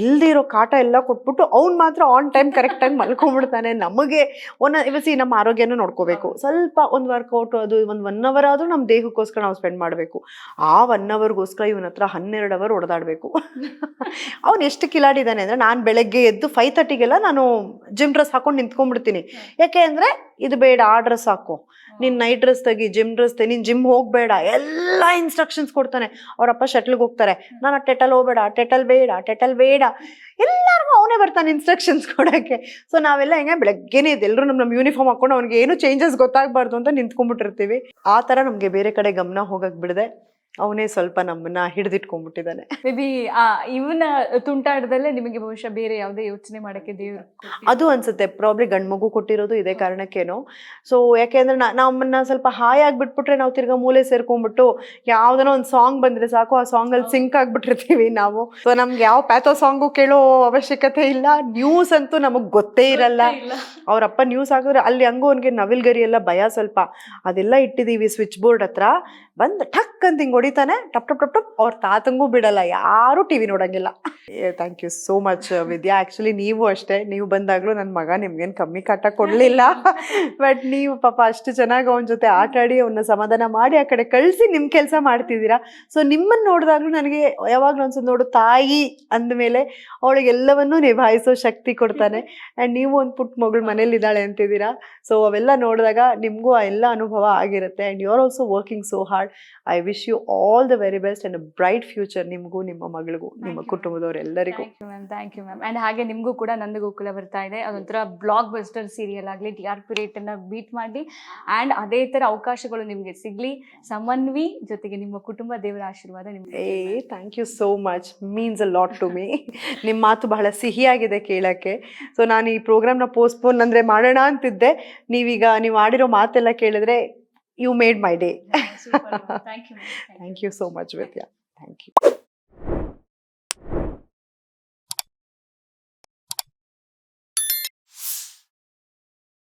Speaker 2: ಇಲ್ಲದೆ ಇರೋ ಕಾಟ ಎಲ್ಲ ಕೊಟ್ಬಿಟ್ಟು ಅವ್ನು ಮಾತ್ರ ಆನ್ ಟೈಮ್ ಕರೆಕ್ಟಾಗಿ ಮಲ್ಕೊಂಡ್ಬಿಡ್ತಾನೆ. ನಮಗೆ ಒನ್ ಇವಸಿ ನಮ್ಮ ಆರೋಗ್ಯನೂ ನೋಡ್ಕೋಬೇಕು. ಸ್ವಲ್ಪ ಒಂದು ವರ್ಕೌಟ್ ಅದು ಒಂದು ಒನ್ ಅವರ್ ಆದರೂ ನಮ್ಮ ದೇಹಕ್ಕೋಸ್ಕರ ನಾವು ಸ್ಪೆಂಡ್ ಮಾಡಬೇಕು. ಆ ಒನ್ ಅವರ್ಗೋಸ್ಕರ ಇವನ ಹತ್ರ ಹನ್ನೆರಡು ಅವರ್ ಹೊಡೆದಾಡಬೇಕು ಅವ್ನು ಎಷ್ಟು ಕಿಲಾಡಿದ್ದಾನೆ ಅಂದರೆ ನಾನು ಬೆಳಗ್ಗೆ ಎದ್ದು ಫೈವ್ ತರ್ಟಿಗೆಲ್ಲ ನಾನು ಜಿಮ್ ಡ್ರೆಸ್ ಹಾಕೊಂಡು ನಿಂತ್ಕೊಂಡ್ಬಿಡ್ತೀನಿ. ಯಾಕೆ ಅಂದರೆ ಇದು ಬೇಡ ಆ ಡ್ರೆಸ್ ಹಾಕೋ. ನೀನು ನೈಟ್ ಡ್ರೆಸ್ ತೆಗಿ ಜಿಮ್ ಡ್ರೆಸ್ ತೆಗಿ, ನೀನ್ ಜಿಮ್ ಹೋಗಬೇಡ, ಎಲ್ಲ ಇನ್ಸ್ಟ್ರಕ್ಷನ್ಸ್ ಕೊಡ್ತಾನೆ. ಅವರಪ್ಪ ಶಟ್ಲ್ಗೆ ಹೋಗ್ತಾರೆ. ನಾನು ಟೆಟಲ್ ಹೋಗಬೇಡ ಟೆಟಲ್ ಬೇಡ ಟೆಟಲ್ ಬೇಡ. ಎಲ್ಲರಿಗೂ ಅವನೇ ಬರ್ತಾನೆ ಇನ್ಸ್ಟ್ರಕ್ಷನ್ಸ್ ಕೊಡೋಕ್ಕೆ. ಸೊ ನಾವೆಲ್ಲ ಹೆಂಗೆ ಬೆಳಗ್ಗೆನೇ ಇದೆ ಎಲ್ಲರೂ ನಮ್ಮ ನಮ್ಮ ಯೂನಿಫಾರ್ಮ್ ಹಾಕೊಂಡು ಅವ್ನಿಗೆ ಏನು ಚೇಂಜಸ್ ಗೊತ್ತಾಗಬಾರ್ದು ಅಂತ ನಿಂತ್ಕೊಂಡ್ಬಿಟ್ಟಿರ್ತೀವಿ. ಆ ಥರ ನಮಗೆ ಬೇರೆ ಕಡೆ ಗಮನ ಹೋಗಕ್ಕೆ ಬಿಡದೆ. ಅವನೇ ಸ್ವಲ್ಪ ನಮ್ಮನ್ನ ಹಿಡಿದಿಟ್ಕೊಂಡ್ಬಿಟ್ಟಿದ್ದಾನೆ.
Speaker 1: ಮೇ ಬಿ ಆ ಇವನ ತುಂಟಾಟದಲ್ಲೇ ನಿಮಗೆ ಬಹುಶಃ ಬೇರೆ ಯಾವುದೇ ಯೋಚನೆ ಮಾಡೋಕ್ಕೆ ದೇವ್ರು
Speaker 2: ಅದು ಅನ್ಸುತ್ತೆ. ಪ್ರಾಬ್ಲಿ ಗಂಡು ಮಗು ಕೊಟ್ಟಿರೋದು ಇದೇ ಕಾರಣಕ್ಕೇನೋ. ಸೊ ಯಾಕೆಂದ್ರೆ ನಮ್ಮನ್ನ ಸ್ವಲ್ಪ ಹಾಯ್ ಆಗಿಬಿಟ್ಬಿಟ್ರೆ ನಾವು ತಿರ್ಗಾ ಮೂಲೆ ಸೇರ್ಕೊಂಡ್ಬಿಟ್ಟು ಯಾವ್ದನೋ ಒಂದು ಸಾಂಗ್ ಬಂದ್ರೆ ಸಾಕು. ಆ ಸಾಂಗ್ ಅಲ್ಲಿ ಸಿಂಕ್ ಆಗ್ಬಿಟ್ಟಿರ್ತೀವಿ ನಾವು. ಸೊ ನಮ್ಗೆ ಯಾವ ಪ್ಯಾಥೋ ಸಾಂಗು ಕೇಳೋ ಅವಶ್ಯಕತೆ ಇಲ್ಲ. ನ್ಯೂಸ್ ಅಂತೂ ನಮಗೆ ಗೊತ್ತೇ ಇರಲ್ಲ. ಅವ್ರಪ್ಪ ನ್ಯೂಸ್ ಹಾಕಿದ್ರೆ ಅಲ್ಲಿ ಹಂಗೂ ಅವ್ನಿಗೆ ನವಿಲ್ಗರಿ ಎಲ್ಲ ಭಯ ಸ್ವಲ್ಪ. ಅದೆಲ್ಲ ಇಟ್ಟಿದೀವಿ ಸ್ವಿಚ್ ಬೋರ್ಡ್ ಹತ್ರ. ಬಂದ್ ಠಕ್ ಅಂತ ಹಿಂಗ್ ಹೊಡಿತಾನೆ ಟಪ್ ಟಪ್ ಟಪ್ ಟಪ್, ಅವ್ರ ತಾತಂಗೂ ಬಿಡಲ್ಲ, ಯಾರು TV ನೋಡಂಗಿಲ್ಲ. Thank you so much Vidya. Actually ನೀವು ಅಷ್ಟೇ, ನೀವು ಬಂದಾಗಲೂ ನನ್ನ ಮಗ ನಿಮ್ಗೇನು ಕಮ್ಮಿ ಕಾಟ ಕೊಡಲಿಲ್ಲ. ಬಟ್ ನೀವು ಪಾಪ ಅಷ್ಟು ಚೆನ್ನಾಗಿ ಅವನ ಜೊತೆ ಆಟ ಆಡಿ ಅವನ್ನ ಸಮಾಧಾನ ಮಾಡಿ, ಆ ಕಡೆ ಕಳಿಸಿ ನಿಮ್ಮ ಕೆಲಸ ಮಾಡ್ತಿದ್ದೀರಾ. ಸೊ ನಿಮ್ಮನ್ನು ನೋಡಿದಾಗಲೂ ನನಗೆ ಯಾವಾಗಲೂ ಅನ್ಸೋದು ನೋಡು, ತಾಯಿ ಅಂದಮೇಲೆ ಅವಳಿಗೆಲ್ಲವನ್ನೂ ನಿಭಾಯಿಸೋ ಶಕ್ತಿ ಕೊಡ್ತಾನೆ. ಆ್ಯಂಡ್ ನೀವು ಒಂದು ಪುಟ್ಟ ಮಗಳು ಮನೇಲಿ ಇದ್ದಾಳೆ ಅಂತಿದ್ದೀರಾ. ಸೊ ಅವೆಲ್ಲ ನೋಡಿದಾಗ ನಿಮಗೂ ಆ ಎಲ್ಲ ಅನುಭವ ಆಗಿರುತ್ತೆ. And you are also working so hard I wish you all the very best and bright future ನಿಮಗೂ ನಿಮ್ಮ ಮಗಳಿಗೂ ನಿಮ್ಮ. ಕುಟುಂಬದವರೆಲ್ಲರಿಗೂ.
Speaker 1: Thank you ma'am thank you ma'am and ಹಾಗೆ ನಿಮಗೂ ಕೂಡ ನಂದಿಗೂ ಗೋಕುಲ ಬರ್ತಾ ಇದೆ. ಅದೊಂಥರ ಬ್ಲಾಕ್ ಬಸ್ಟರ್ ಸೀರಿಯಲ್ ಆಗಲಿ ಟಿ ಆರ್ ಪಿ ರೇಟನ್ನು ಬೀಟ್ ಮಾಡಿ ಆ್ಯಂಡ್ ಅದೇ ಥರ ಅವಕಾಶಗಳು ನಿಮಗೆ ಸಿಗಲಿ. ಸಮನ್ವಿ ಜೊತೆಗೆ ನಿಮ್ಮ ಕುಟುಂಬ ದೇವರ ಆಶೀರ್ವಾದ ನಿಮಗೆ
Speaker 2: ಏ thank you so much means a lot to me ನಿಮ್ಮ ಮಾತು ಬಹಳ ಸಿಹಿಯಾಗಿದೆ ಕೇಳೋಕ್ಕೆ. ಸೊ ನಾನು ಈ ಪ್ರೋಗ್ರಾಮ್ನ ಪೋಸ್ಟ್ಪೋನ್ ಅಂದರೆ ಮಾಡೋಣ ಅಂತಿದ್ದೆ. ನೀವೀಗ ನೀವು ಆಡಿರೋ ಮಾತೆಲ್ಲ ಕೇಳಿದ್ರೆ you made my day.
Speaker 1: Yeah, super.
Speaker 2: Thank you. Thank, Thank you. you so much, Vidya. Thank you.